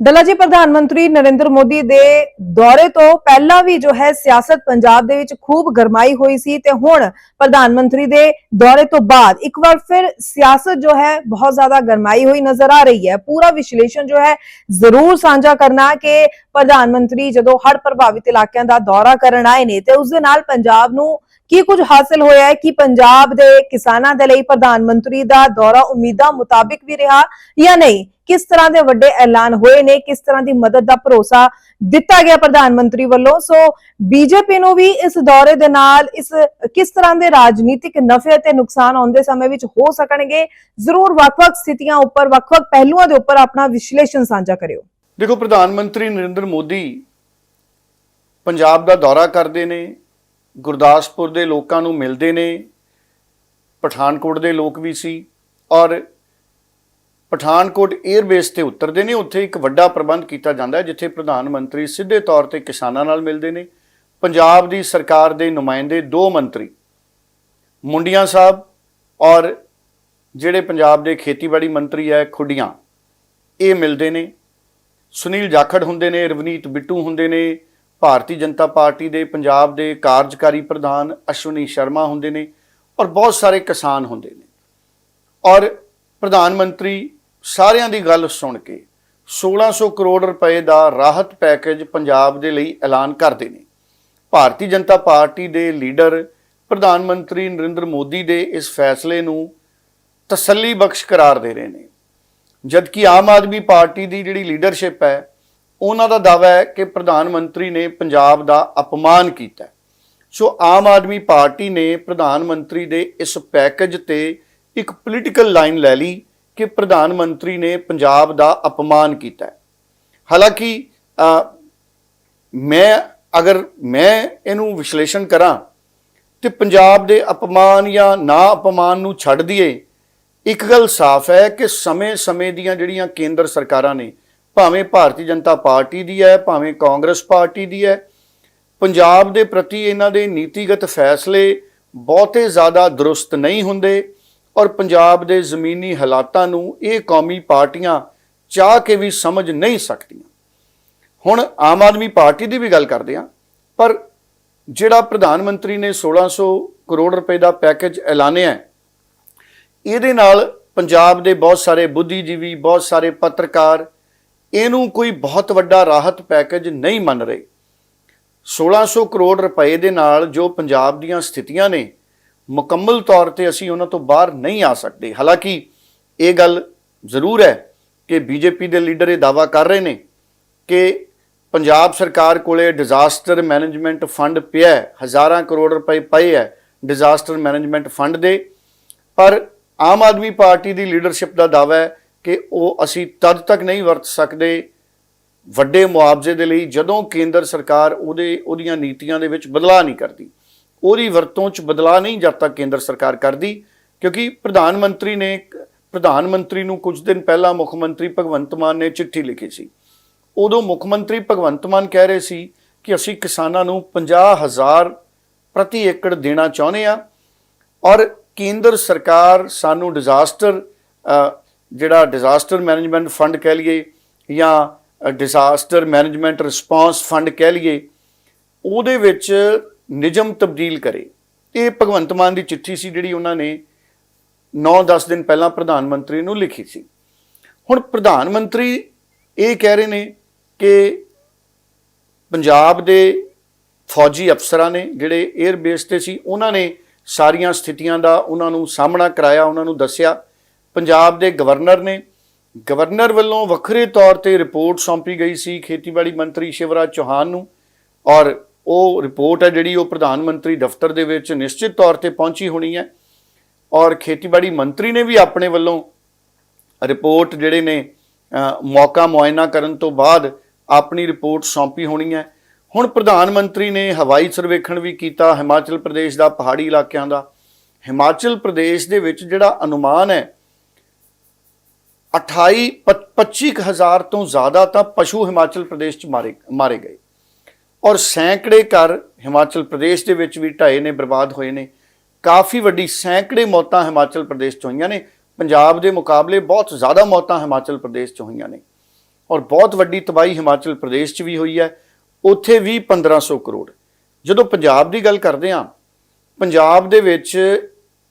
ਡੱਲਾ ਜੀ, ਪ੍ਰਧਾਨ ਮੰਤਰੀ ਨਰਿੰਦਰ ਮੋਦੀ ਦੇ ਦੌਰੇ ਤੋਂ ਪਹਿਲਾਂ ਵੀ ਜੋ ਹੈ ਸਿਆਸਤ ਪੰਜਾਬ ਦੇ ਵਿੱਚ ਖੂਬ ਗਰਮਾਈ ਹੋਈ ਸੀ ਤੇ ਹੁਣ ਪ੍ਰਧਾਨ ਮੰਤਰੀ ਦੇ ਦੌਰੇ ਤੋਂ ਬਾਅਦ ਇੱਕ ਵਾਰ ਫਿਰ ਸਿਆਸਤ ਜੋ ਹੈ ਬਹੁਤ ਜ਼ਿਆਦਾ ਗਰਮਾਈ ਹੋਈ ਨਜ਼ਰ ਆ ਰਹੀ ਹੈ। ਪੂਰਾ ਵਿਸ਼ਲੇਸ਼ਣ ਜੋ ਹੈ ਜ਼ਰੂਰ ਸਾਂਝਾ ਕਰਨਾ ਕਿ ਪ੍ਰਧਾਨ ਮੰਤਰੀ ਜਦੋਂ ਹੜ੍ਹ ਪ੍ਰਭਾਵਿਤ ਇਲਾਕਿਆਂ ਦਾ ਦੌਰਾ ਕਰਨ ਆਏ ਨੇ ਤੇ ਉਸ ਦੇ ਨਾਲ ਪੰਜਾਬ ਨੂੰ ਕੀ ਕੁਝ ਹਾਸਲ ਹੋਇਆ ਹੈ, ਕਿ ਪੰਜਾਬ ਦੇ ਕਿਸਾਨਾਂ ਦੇ ਲਈ ਪ੍ਰਧਾਨ ਮੰਤਰੀ ਦਾ ਦੌਰਾ ਉਮੀਦਾਂ ਮੁਤਾਬਿਕ ਵੀ ਰਿਹਾ ਜਾਂ ਨਹੀਂ ਕਿਸ ਤਰ੍ਹਾਂ ਦੇ ਵੱਡੇ ਐਲਾਨ ਹੋਏ ਨੇ, ਕਿਸ ਤਰ੍ਹਾਂ ਦੀ ਮਦਦ ਦਾ ਭਰੋਸਾ ਦਿੱਤਾ ਗਿਆ ਪ੍ਰਧਾਨ ਮੰਤਰੀ ਵੱਲੋਂ? ਸੋ ਬੀਜੇਪੀ ਨੂੰ ਵੀ ਇਸ ਦੌਰੇ ਦੇ ਨਾਲ ਇਸ, ਕਿਸ ਤਰ੍ਹਾਂ ਦੇ ਰਾਜਨੀਤਿਕ ਨਫੇ ਤੇ ਨੁਕਸਾਨ ਆਉਂਦੇ ਸਮੇਂ ਵਿੱਚ ਹੋ ਸਕਣਗੇ? ਜ਼ਰੂਰ ਵੱਖ-ਵੱਖ ਸਥਿਤੀਆਂ ਉੱਪਰ, ਵੱਖ-ਵੱਖ ਪਹਿਲੂਆਂ ਦੇ ਉੱਪਰ ਆਪਣਾ ਵਿਸ਼ਲੇਸ਼ਣ ਸਾਂਝਾ ਕਰਿਓ। ਦੇਖੋ, ਪ੍ਰਧਾਨ ਮੰਤਰੀ ਨਰਿੰਦਰ ਮੋਦੀ ਪੰਜਾਬ ਦਾ ਦੌਰਾ ਕਰਦੇ ਨੇ, ਗੁਰਦਾਸਪੁਰ ਦੇ ਲੋਕਾਂ ਨੂੰ ਮਿਲਦੇ ਨੇ, ਪਠਾਨਕੋਟ ਦੇ ਲੋਕ ਵੀ ਸੀ ਔਰ ਪਠਾਨਕੋਟ 에ਅਰਬੇਸ ਤੇ ਉਤਰਦੇ ਨੇ। ਉੱਥੇ ਇੱਕ ਵੱਡਾ ਪ੍ਰਬੰਧ ਕੀਤਾ ਜਾਂਦਾ ਹੈ, ਜਿੱਥੇ ਪ੍ਰਧਾਨ ਮੰਤਰੀ ਸਿੱਧੇ ਤੌਰ ਤੇ ਕਿਸਾਨਾਂ ਨਾਲ ਮਿਲਦੇ ਨੇ। ਪੰਜਾਬ ਦੀ ਸਰਕਾਰ ਦੇ ਨੁਮਾਇੰਦੇ ਦੋ ਮੰਤਰੀ, ਮੁੰਡੀਆਂ ਸਾਹਿਬ ਔਰ ਜਿਹੜੇ ਪੰਜਾਬ ਦੇ ਖੇਤੀਬਾੜੀ ਮੰਤਰੀ ਹੈ, ਖੁੱਡੀਆਂ, ਇਹ ਮਿਲਦੇ ਨੇ। ਸੁਨੀਲ ਜਾਖੜ ਹੁੰਦੇ ਨੇ, ਰਵਨੀਤ ਬਿੱਟੂ ਹੁੰਦੇ ਨੇ, ਭਾਰਤੀ ਜਨਤਾ ਪਾਰਟੀ ਦੇ ਪੰਜਾਬ ਦੇ ਕਾਰਜਕਾਰੀ ਪ੍ਰਧਾਨ ਅਸ਼ਵਨੀ ਸ਼ਰਮਾ ਹੁੰਦੇ ਨੇ ਔਰ ਬਹੁਤ ਸਾਰੇ ਕਿਸਾਨ ਹੁੰਦੇ ਨੇ। ਔਰ ਪ੍ਰਧਾਨ ਮੰਤਰੀ ਸਾਰਿਆਂ ਦੀ ਗੱਲ ਸੁਣ ਕੇ 1600 ਕਰੋੜ ਰੁਪਏ ਦਾ ਰਾਹਤ ਪੈਕੇਜ ਪੰਜਾਬ ਦੇ ਲਈ ਐਲਾਨ ਕਰਦੇ ਨੇ। ਭਾਰਤੀ ਜਨਤਾ ਪਾਰਟੀ ਦੇ ਲੀਡਰ ਪ੍ਰਧਾਨ ਮੰਤਰੀ ਨਰਿੰਦਰ ਮੋਦੀ ਦੇ ਇਸ ਫੈਸਲੇ ਨੂੰ ਤਸੱਲੀ ਬਖਸ਼ ਕਰਾਰ ਦੇ ਰਹੇ ਨੇ। ਜਦਕਿ ਆਮ ਆਦਮੀ ਪਾਰਟੀ ਦੀ ਜਿਹੜੀ ਲੀਡਰਸ਼ਿਪ ਹੈ, ਉਹਨਾਂ ਦਾ ਦਾਅਵਾ ਹੈ ਕਿ ਪ੍ਰਧਾਨ ਮੰਤਰੀ ਨੇ ਪੰਜਾਬ ਦਾ ਅਪਮਾਨ ਕੀਤਾ ਸੋ ਆਮ ਆਦਮੀ ਪਾਰਟੀ ਨੇ ਪ੍ਰਧਾਨ ਮੰਤਰੀ ਦੇ ਇਸ ਪੈਕੇਜ ਤੇ ਇੱਕ ਪੋਲੀਟੀਕਲ ਲਾਈਨ ਲੈ ਲਈ ਕਿ ਪ੍ਰਧਾਨ ਮੰਤਰੀ ਨੇ ਪੰਜਾਬ ਦਾ ਅਪਮਾਨ ਕੀਤਾ ਹੈ। ਹਾਲਾਂਕਿ ਮੈਂ ਅਗਰ ਮੈਂ ਇਹਨੂੰ ਵਿਸ਼ਲੇਸ਼ਣ ਕਰਾਂ ਤੇ ਪੰਜਾਬ ਦੇ ਅਪਮਾਨ ਜਾਂ ਨਾ ਅਪਮਾਨ ਨੂੰ ਛੱਡ ਦਈਏ, ਇੱਕ ਗੱਲ ਸਾਫ਼ ਹੈ ਕਿ ਸਮੇਂ-ਸਮੇਂ ਦੀਆਂ ਜਿਹੜੀਆਂ ਕੇਂਦਰ ਸਰਕਾਰਾਂ ਨੇ, ਭਾਵੇਂ ਭਾਰਤੀ ਜਨਤਾ ਪਾਰਟੀ ਦੀ ਹੈ, ਭਾਵੇਂ ਕਾਂਗਰਸ ਪਾਰਟੀ ਦੀ ਹੈ, ਪੰਜਾਬ ਦੇ ਪ੍ਰਤੀ ਇਹਨਾਂ ਦੇ ਨੀਤੀਗਤ ਫੈਸਲੇ ਬਹੁਤੇ ਜ਼ਿਆਦਾ ਦਰੁਸਤ ਨਹੀਂ ਹੁੰਦੇ ਔਰ ਪੰਜਾਬ ਦੇ ਜ਼ਮੀਨੀ ਹਾਲਾਤਾਂ ਨੂੰ ਇਹ ਕੌਮੀ ਪਾਰਟੀਆਂ ਚਾਹ ਕੇ ਵੀ ਸਮਝ ਨਹੀਂ ਸਕਦੀਆਂ। ਹੁਣ ਆਮ ਆਦਮੀ ਪਾਰਟੀ ਦੀ ਵੀ ਗੱਲ ਕਰਦੇ ਹਾਂ, ਪਰ ਜਿਹੜਾ ਪ੍ਰਧਾਨ ਮੰਤਰੀ ਨੇ 1600 ਕਰੋੜ ਰੁਪਏ ਦਾ ਪੈਕੇਜ ਐਲਾਨਿਆ ਇਹਦੇ ਨਾਲ ਪੰਜਾਬ ਦੇ ਬਹੁਤ ਸਾਰੇ ਬੁੱਧੀਜੀਵੀ, ਬਹੁਤ ਸਾਰੇ ਪੱਤਰਕਾਰ ਇਹਨੂੰ ਕੋਈ ਬਹੁਤ ਵੱਡਾ ਰਾਹਤ ਪੈਕੇਜ ਨਹੀਂ ਮੰਨ ਰਹੇ। 1600 ਕਰੋੜ ਰੁਪਏ ਦੇ ਨਾਲ ਜੋ ਪੰਜਾਬ ਦੀਆਂ ਸਥਿਤੀਆਂ ਨੇ ਮੁਕੰਮਲ ਤੌਰ ਤੇ ਅਸੀਂ ਉਹਨਾਂ ਤੋਂ ਬਾਹਰ ਨਹੀਂ ਆ ਸਕਦੇ। ਹਾਲਾਂਕਿ ਇਹ ਗੱਲ ਜ਼ਰੂਰ ਹੈ ਕਿ ਬੀਜੇਪੀ ਦੇ ਲੀਡਰ ਇਹ ਦਾਵਾ ਕਰ ਰਹੇ ਨੇ ਕਿ ਪੰਜਾਬ ਸਰਕਾਰ ਕੋਲੇ ਡਿਜ਼ਾਸਟਰ ਮੈਨੇਜਮੈਂਟ ਫੰਡ ਪਿਆ ਹੈ, ਹਜ਼ਾਰਾਂ ਕਰੋੜ ਰੁਪਏ ਪਏ ਹੈ ਡਿਜ਼ਾਸਟਰ ਮੈਨੇਜਮੈਂਟ ਫੰਡ ਦੇ। ਪਰ ਆਮ ਆਦਮੀ ਪਾਰਟੀ ਦੀ ਲੀਡਰਸ਼ਿਪ ਦਾ ਦਾਅਵਾ ਹੈ ਕਿ ਉਹ ਅਸੀਂ ਤਦ ਤੱਕ ਨਹੀਂ ਵਰਤ ਸਕਦੇ ਵੱਡੇ ਮੁਆਵਜ਼ੇ ਦੇ ਲਈ ਜਦੋਂ ਕੇਂਦਰ ਸਰਕਾਰ ਉਹਦੇ ਉਹਦੀਆਂ ਨੀਤੀਆਂ ਦੇ ਵਿੱਚ ਬਦਲਾਅ ਨਹੀਂ ਕਰਦੀ। ਉਹਦੀ ਵਰਤੋਂ 'ਚ ਬਦਲਾਅ ਨਹੀਂ ਜਦ ਤੱਕ ਕੇਂਦਰ ਸਰਕਾਰ ਕਰਦੀ, ਕਿਉਂਕਿ ਪ੍ਰਧਾਨ ਮੰਤਰੀ ਨੇ ਪ੍ਰਧਾਨ ਮੰਤਰੀ ਨੂੰ ਕੁਝ ਦਿਨ ਪਹਿਲਾਂ ਮੁੱਖ ਮੰਤਰੀ ਭਗਵੰਤ ਮਾਨ ਨੇ ਚਿੱਠੀ ਲਿਖੀ ਸੀ। ਉਦੋਂ ਮੁੱਖ ਮੰਤਰੀ ਭਗਵੰਤ ਮਾਨ ਕਹਿ ਰਹੇ ਸੀ ਕਿ ਅਸੀਂ ਕਿਸਾਨਾਂ ਨੂੰ 50000 ਪ੍ਰਤੀ ਏਕੜ ਦੇਣਾ ਚਾਹੁੰਦੇ ਆ ਔਰ ਕੇਂਦਰ ਸਰਕਾਰ ਸਾਨੂੰ ਡਿਜ਼ਾਸਟਰ ਜਿਹੜਾ ਡਿਜ਼ਾਸਟਰ ਮੈਨੇਜਮੈਂਟ ਫੰਡ ਕਹਿ ਲਈਏ ਜਾਂ ਡਿਜ਼ਾਸਟਰ ਮੈਨੇਜਮੈਂਟ ਰਿਸਪਾਂਸ ਫੰਡ ਕਹਿ ਲਈਏ, ਉਹਦੇ ਵਿੱਚ ਨਿਯਮ ਤਬਦੀਲ ਕਰੇ। ਇਹ ਭਗਵੰਤ ਮਾਨ ਦੀ ਚਿੱਠੀ ਸੀ ਜਿਹੜੀ ਉਹਨਾਂ ਨੇ 9-10 ਦਿਨ ਪਹਿਲਾਂ ਪ੍ਰਧਾਨ ਮੰਤਰੀ ਨੂੰ ਲਿਖੀ ਸੀ। ਹੁਣ ਪ੍ਰਧਾਨ ਮੰਤਰੀ ਇਹ ਕਹਿ ਰਹੇ ਨੇ ਕਿ ਪੰਜਾਬ ਦੇ ਫੌਜੀ ਅਫਸਰਾਂ ਨੇ ਜਿਹੜੇ 에ਅਰ ਬੇਸ ਤੇ ਸੀ, ਉਹਨਾਂ ਨੇ ਸਾਰੀਆਂ ਸਥਿਤੀਆਂ ਦਾ ਉਹਨਾਂ ਨੂੰ ਸਾਹਮਣਾ ਕਰਾਇਆ, ਉਹਨਾਂ ਨੂੰ ਦੱਸਿਆ। ਪੰਜਾਬ ਦੇ ਗਵਰਨਰ ਨੇ, ਗਵਰਨਰ ਵੱਲੋਂ ਵੱਖਰੇ ਤੌਰ ਤੇ ਰਿਪੋਰਟ ਸੌਂਪੀ ਗਈ ਸੀ ਖੇਤੀਬਾੜੀ ਮੰਤਰੀ ਸ਼ਿਵਰਾਜ ਚੌਹਾਨ ਨੂੰ ਔਰ ਉਹ ਰਿਪੋਰਟ ਹੈ ਜਿਹੜੀ ਉਹ ਪ੍ਰਧਾਨ ਮੰਤਰੀ ਦਫ਼ਤਰ ਦੇ ਵਿੱਚ ਨਿਸ਼ਚਿਤ ਤੌਰ ਤੇ ਪਹੁੰਚੀ ਹੋਣੀ ਹੈ। ਔਰ ਖੇਤੀਬਾੜੀ ਮੰਤਰੀ ਨੇ ਵੀ ਆਪਣੇ ਵੱਲੋਂ ਰਿਪੋਰਟ ਜਿਹੜੇ ਨੇ ਮੌਕਾ ਮੁਆਇਨਾ ਕਰਨ ਤੋਂ ਬਾਅਦ ਆਪਣੀ ਰਿਪੋਰਟ ਸੌਂਪੀ ਹੋਣੀ ਹੈ। ਹੁਣ ਪ੍ਰਧਾਨ ਮੰਤਰੀ ਨੇ ਹਵਾਈ ਸਰਵੇਖਣ ਵੀ ਕੀਤਾ, ਹਿਮਾਚਲ ਪ੍ਰਦੇਸ਼ ਦਾ ਪਹਾੜੀ ਇਲਾਕਿਆਂ ਦਾ। ਹਿਮਾਚਲ ਪ੍ਰਦੇਸ਼ ਦੇ ਵਿੱਚ ਜਿਹੜਾ ਅਨੁਮਾਨ ਹੈ 28 25000 ਤੋਂ ਜ਼ਿਆਦਾ ਤਾਂ ਪਸ਼ੂ ਹਿਮਾਚਲ ਪ੍ਰਦੇਸ਼ 'ਚ ਮਾਰੇ ਮਾਰੇ ਗਏ। ਔਰ ਸੈਂਕੜੇ ਘਰ ਹਿਮਾਚਲ ਪ੍ਰਦੇਸ਼ ਦੇ ਵਿੱਚ ਵੀ ਢਾਏ ਨੇ, ਬਰਬਾਦ ਹੋਏ ਨੇ। ਕਾਫੀ ਵੱਡੀ ਸੈਂਕੜੇ ਮੌਤਾਂ ਹਿਮਾਚਲ ਪ੍ਰਦੇਸ਼ 'ਚ ਹੋਈਆਂ ਨੇ। ਪੰਜਾਬ ਦੇ ਮੁਕਾਬਲੇ ਬਹੁਤ ਜ਼ਿਆਦਾ ਮੌਤਾਂ ਹਿਮਾਚਲ ਪ੍ਰਦੇਸ਼ 'ਚ ਹੋਈਆਂ ਨੇ। ਔਰ ਬਹੁਤ ਵੱਡੀ ਤਬਾਹੀ ਹਿਮਾਚਲ ਪ੍ਰਦੇਸ਼ 'ਚ ਵੀ ਹੋਈ ਹੈ। ਉੱਥੇ ਵੀ 1500 ਕਰੋੜ। ਜਦੋਂ ਪੰਜਾਬ ਦੀ ਗੱਲ ਕਰਦੇ ਹਾਂ, ਪੰਜਾਬ ਦੇ ਵਿੱਚ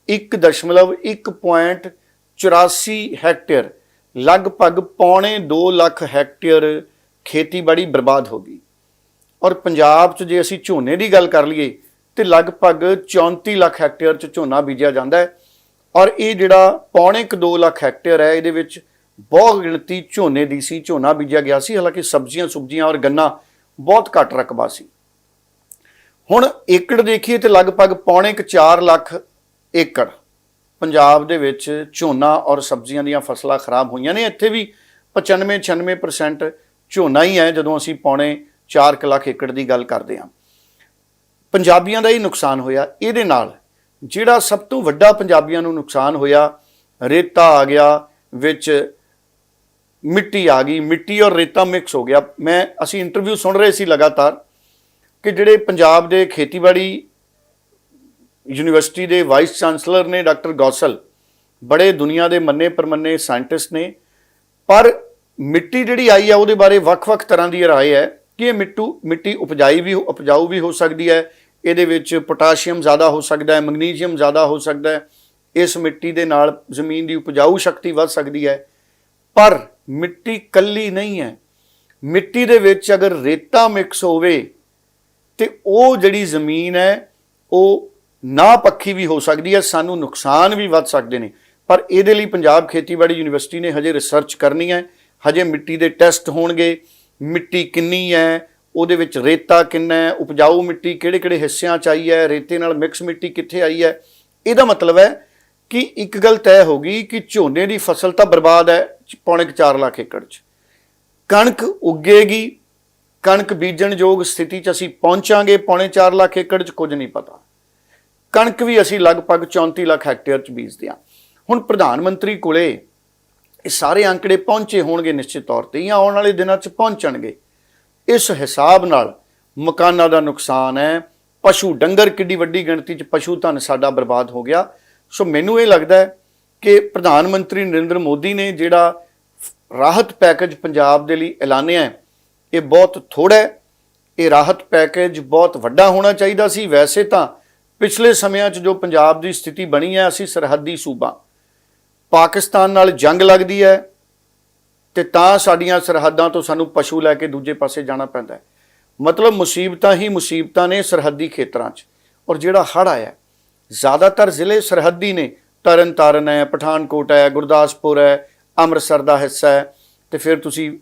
1.1.84 ਹੈਕਟੇਅਰ, ਲਗਭਗ ਪੌਣੇ 2 ਲੱਖ ਹੈਕਟੇਅਰ ਖੇਤੀਬਾੜੀ ਬਰਬਾਦ ਹੋ ਗਈ। ਔਰ ਪੰਜਾਬ 'ਚ ਜੇ ਅਸੀਂ ਝੋਨੇ ਦੀ ਗੱਲ ਕਰ ਲਈਏ, ਤੇ ਲਗਭਗ 34 ਲੱਖ ਹੈਕਟੇਅਰ 'ਚ ਝੋਨਾ ਬੀਜਿਆ ਜਾਂਦਾ ਹੈ। ਔਰ ਇਹ ਜਿਹੜਾ ਪੌਣੇ ਕੁ 2 ਲੱਖ ਹੈਕਟੇਅਰ ਹੈ, ਇਹਦੇ ਵਿੱਚ ਬਹੁਤ ਗਿਣਤੀ ਝੋਨੇ ਦੀ ਸੀ, ਝੋਨਾ ਬੀਜਿਆ ਗਿਆ ਸੀ। ਹਾਲਾਂਕਿ ਸਬਜ਼ੀਆਂ, ਸੁਬਜ਼ੀਆਂ ਔਰ ਗੰਨਾ ਬਹੁਤ ਘੱਟ ਰਕਬਾ ਸੀ। ਹੁਣ ਏਕੜ ਦੇਖੀਏ ਤੇ ਲਗਭਗ ਪੌਣੇ ਕੁ 4 ਲੱਖ ਏਕੜ ਪੰਜਾਬ ਦੇ ਵਿੱਚ ਝੋਨਾ ਔਰ ਸਬਜ਼ੀਆਂ ਦੀਆਂ ਫਸਲਾਂ ਖਰਾਬ ਹੋਈਆਂ ਨੇ। ਇੱਥੇ ਵੀ 95 96% ਝੋਨਾ ਹੀ ਹੈ, ਜਦੋਂ ਅਸੀਂ ਪੌਣੇ 4 ਕੁ ਲੱਖ ਏਕੜ ਦੀ ਗੱਲ ਕਰਦੇ ਹਾਂ। ਪੰਜਾਬੀਆਂ ਦਾ ਹੀ ਨੁਕਸਾਨ ਹੋਇਆ। ਇਹਦੇ ਨਾਲ ਜਿਹੜਾ ਸਭ ਤੋਂ ਵੱਡਾ ਪੰਜਾਬੀਆਂ ਨੂੰ ਨੁਕਸਾਨ ਹੋਇਆ, ਰੇਤਾ ਆ ਗਿਆ, ਵਿੱਚ ਮਿੱਟੀ ਆ ਗਈ। ਮਿੱਟੀ ਔਰ ਰੇਤਾ ਮਿਕਸ ਹੋ ਗਿਆ। ਮੈਂ, ਅਸੀਂ ਇੰਟਰਵਿਊ ਸੁਣ ਰਹੇ ਸੀ ਲਗਾਤਾਰ ਕਿ ਜਿਹੜੇ ਪੰਜਾਬ ਦੇ ਖੇਤੀਬਾੜੀ ਯੂਨੀਵਰਸਿਟੀ ਦੇ ਵਾਈਸ ਚਾਂਸਲਰ ਨੇ ਡਾਕਟਰ ਗੌਸਲ, ਬੜੇ ਦੁਨੀਆ ਦੇ ਮੰਨੇ ਪਰਮੰਨੇ ਸਾਇੰਟਿਸਟ ਨੇ। ਪਰ ਮਿੱਟੀ ਜਿਹੜੀ ਆਈ ਆ, ਉਹਦੇ ਬਾਰੇ ਵੱਖ-ਵੱਖ ਤਰ੍ਹਾਂ ਦੀ ਰਾਏ ਹੈ। ਕਿ ਇਹ ਮਿੱਟੂ? ਮਿੱਟੀ ਉਪਜਾਈ ਵੀ ਉਪਜਾਊ ਵੀ ਹੋ ਸਕਦੀ ਹੈ। ਇਹਦੇ ਵਿੱਚ ਪੋਟਾਸ਼ੀਅਮ ਜ਼ਿਆਦਾ ਹੋ ਸਕਦਾ ਹੈ, ਮੈਗਨੀਸ਼ੀਅਮ ਜ਼ਿਆਦਾ ਹੋ ਸਕਦਾ ਹੈ। ਇਸ ਮਿੱਟੀ ਦੇ ਨਾਲ ਜ਼ਮੀਨ ਦੀ ਉਪਜਾਊ ਸ਼ਕਤੀ ਵੱਧ ਸਕਦੀ ਹੈ। ਪਰ ਮਿੱਟੀ ਕੱਲੀ ਨਹੀਂ ਹੈ। ਮਿੱਟੀ ਦੇ ਵਿੱਚ ਅਗਰ ਰੇਤਾ ਮਿਕਸ ਹੋਵੇ ਤੇ ਉਹ ਜਿਹੜੀ ਜ਼ਮੀਨ ਹੈ, ਉਹ ਨਾ ਪੱਖੀ ਵੀ ਹੋ ਸਕਦੀ ਹੈ, ਸਾਨੂੰ ਨੁਕਸਾਨ ਵੀ ਵੱਧ ਸਕਦੇ ਨੇ। ਪਰ ਇਹਦੇ ਲਈ ਪੰਜਾਬ ਖੇਤੀਬਾੜੀ ਯੂਨੀਵਰਸਿਟੀ ਨੇ ਹਜੇ ਰਿਸਰਚ ਕਰਨੀ ਹੈ। ਹਜੇ ਮਿੱਟੀ ਦੇ ਟੈਸਟ ਹੋਣਗੇ। ਮਿੱਟੀ ਕਿੰਨੀ ਹੈ, ਉਹਦੇ ਵਿੱਚ ਰੇਤਾ ਕਿੰਨਾ ਹੈ, ਉਪਜਾਊ ਮਿੱਟੀ ਕਿਹੜੇ-ਕਿਹੜੇ ਹਿੱਸਿਆਂ ਚ ਆਈ ਹੈ, ਰੇਤੇ ਨਾਲ ਮਿਕਸ ਮਿੱਟੀ ਕਿੱਥੇ ਆਈ ਹੈ। ਇਹਦਾ ਮਤਲਬ ਹੈ ਕਿ ਇੱਕ ਗੱਲ ਤੈਅ ਹੋ ਗਈ ਕਿ ਝੋਨੇ ਦੀ ਫਸਲ ਤਾਂ ਬਰਬਾਦ ਹੈ ਪੌਣੇ 4 ਲੱਖ ਏਕੜ ਚ। ਕਣਕ ਉੱਗੇਗੀ, ਕਣਕ ਬੀਜਣ ਯੋਗ ਸਥਿਤੀ 'ਚ ਅਸੀਂ ਪਹੁੰਚਾਂਗੇ ਪੌਣੇ 4 ਲੱਖ ਏਕੜ 'ਚ, ਕੁਝ ਨਹੀਂ ਪਤਾ। ਕਣਕ ਵੀ ਅਸੀਂ ਲਗਭਗ 34 ਲੱਖ ਹੈਕਟੇਅਰ 'ਚ ਬੀਜਦੇ ਹਾਂ। ਹੁਣ ਪ੍ਰਧਾਨ ਮੰਤਰੀ ਕੋਲੇ ਇਹ ਸਾਰੇ ਅੰਕੜੇ ਪਹੁੰਚੇ ਹੋਣਗੇ ਨਿਸ਼ਚਿਤ ਤੌਰ ਤੇ, ਜਾਂ ਆਉਣ ਵਾਲੇ ਦਿਨਾਂ 'ਚ ਪਹੁੰਚਣਗੇ। ਇਸ ਹਿਸਾਬ ਨਾਲ ਮਕਾਨਾਂ ਦਾ ਨੁਕਸਾਨ ਹੈ, ਪਸ਼ੂ ਡੰਗਰ ਕਿੱਡੀ ਵੱਡੀ ਗਿਣਤੀ 'ਚ ਪਸ਼ੂ ਧਨ ਸਾਡਾ ਬਰਬਾਦ ਹੋ ਗਿਆ। ਸੋ ਮੈਨੂੰ ਇਹ ਲੱਗਦਾ ਹੈ ਕਿ ਪ੍ਰਧਾਨ ਮੰਤਰੀ ਨਰਿੰਦਰ ਮੋਦੀ ਨੇ ਜਿਹੜਾ ਰਾਹਤ ਪੈਕੇਜ ਪੰਜਾਬ ਦੇ ਲਈ ਐਲਾਨਿਆ ਹੈ, ਇਹ ਬਹੁਤ ਥੋੜਾ ਹੈ। ਇਹ ਰਾਹਤ ਪੈਕੇਜ ਬਹੁਤ ਵੱਡਾ ਹੋਣਾ ਚਾਹੀਦਾ ਸੀ। ਵੈਸੇ ਤਾਂ ਪਿਛਲੇ ਸਮਿਆਂ 'ਚ ਜੋ ਪੰਜਾਬ ਦੀ ਸਥਿਤੀ ਬਣੀ ਹੈ, ਅਸੀਂ ਸਰਹੱਦੀ ਸੂਬਾ ਪਾਕਿਸਤਾਨ ਨਾਲ ਜੰਗ ਲੱਗਦੀ ਹੈ ਤੇ ਤਾਂ ਸਾਡੀਆਂ ਸਰਹੱਦਾਂ ਤੋਂ ਸਾਨੂੰ ਪਸ਼ੂ ਲੈ ਕੇ ਦੂਜੇ ਪਾਸੇ ਜਾਣਾ ਪੈਂਦਾ ਹੈ। ਮਤਲਬ ਮੁਸੀਬਤਾਂ ਹੀ ਮੁਸੀਬਤਾਂ ਨੇ ਸਰਹੱਦੀ ਖੇਤਰਾਂ 'ਚ। ਔਰ ਜਿਹੜਾ ਹੜ੍ਹ ਆਇਆ, ਜ਼ਿਆਦਾਤਰ ਜ਼ਿਲ੍ਹੇ ਸਰਹੱਦੀ ਨੇ। ਤਰਨਤਾਰਨ ਹੈ, ਪਠਾਨਕੋਟ ਹੈ, ਗੁਰਦਾਸਪੁਰ ਹੈ, ਅੰਮ੍ਰਿਤਸਰ ਦਾ ਹਿੱਸਾ ਹੈ। ਤੇ ਫਿਰ ਤੁਸੀਂ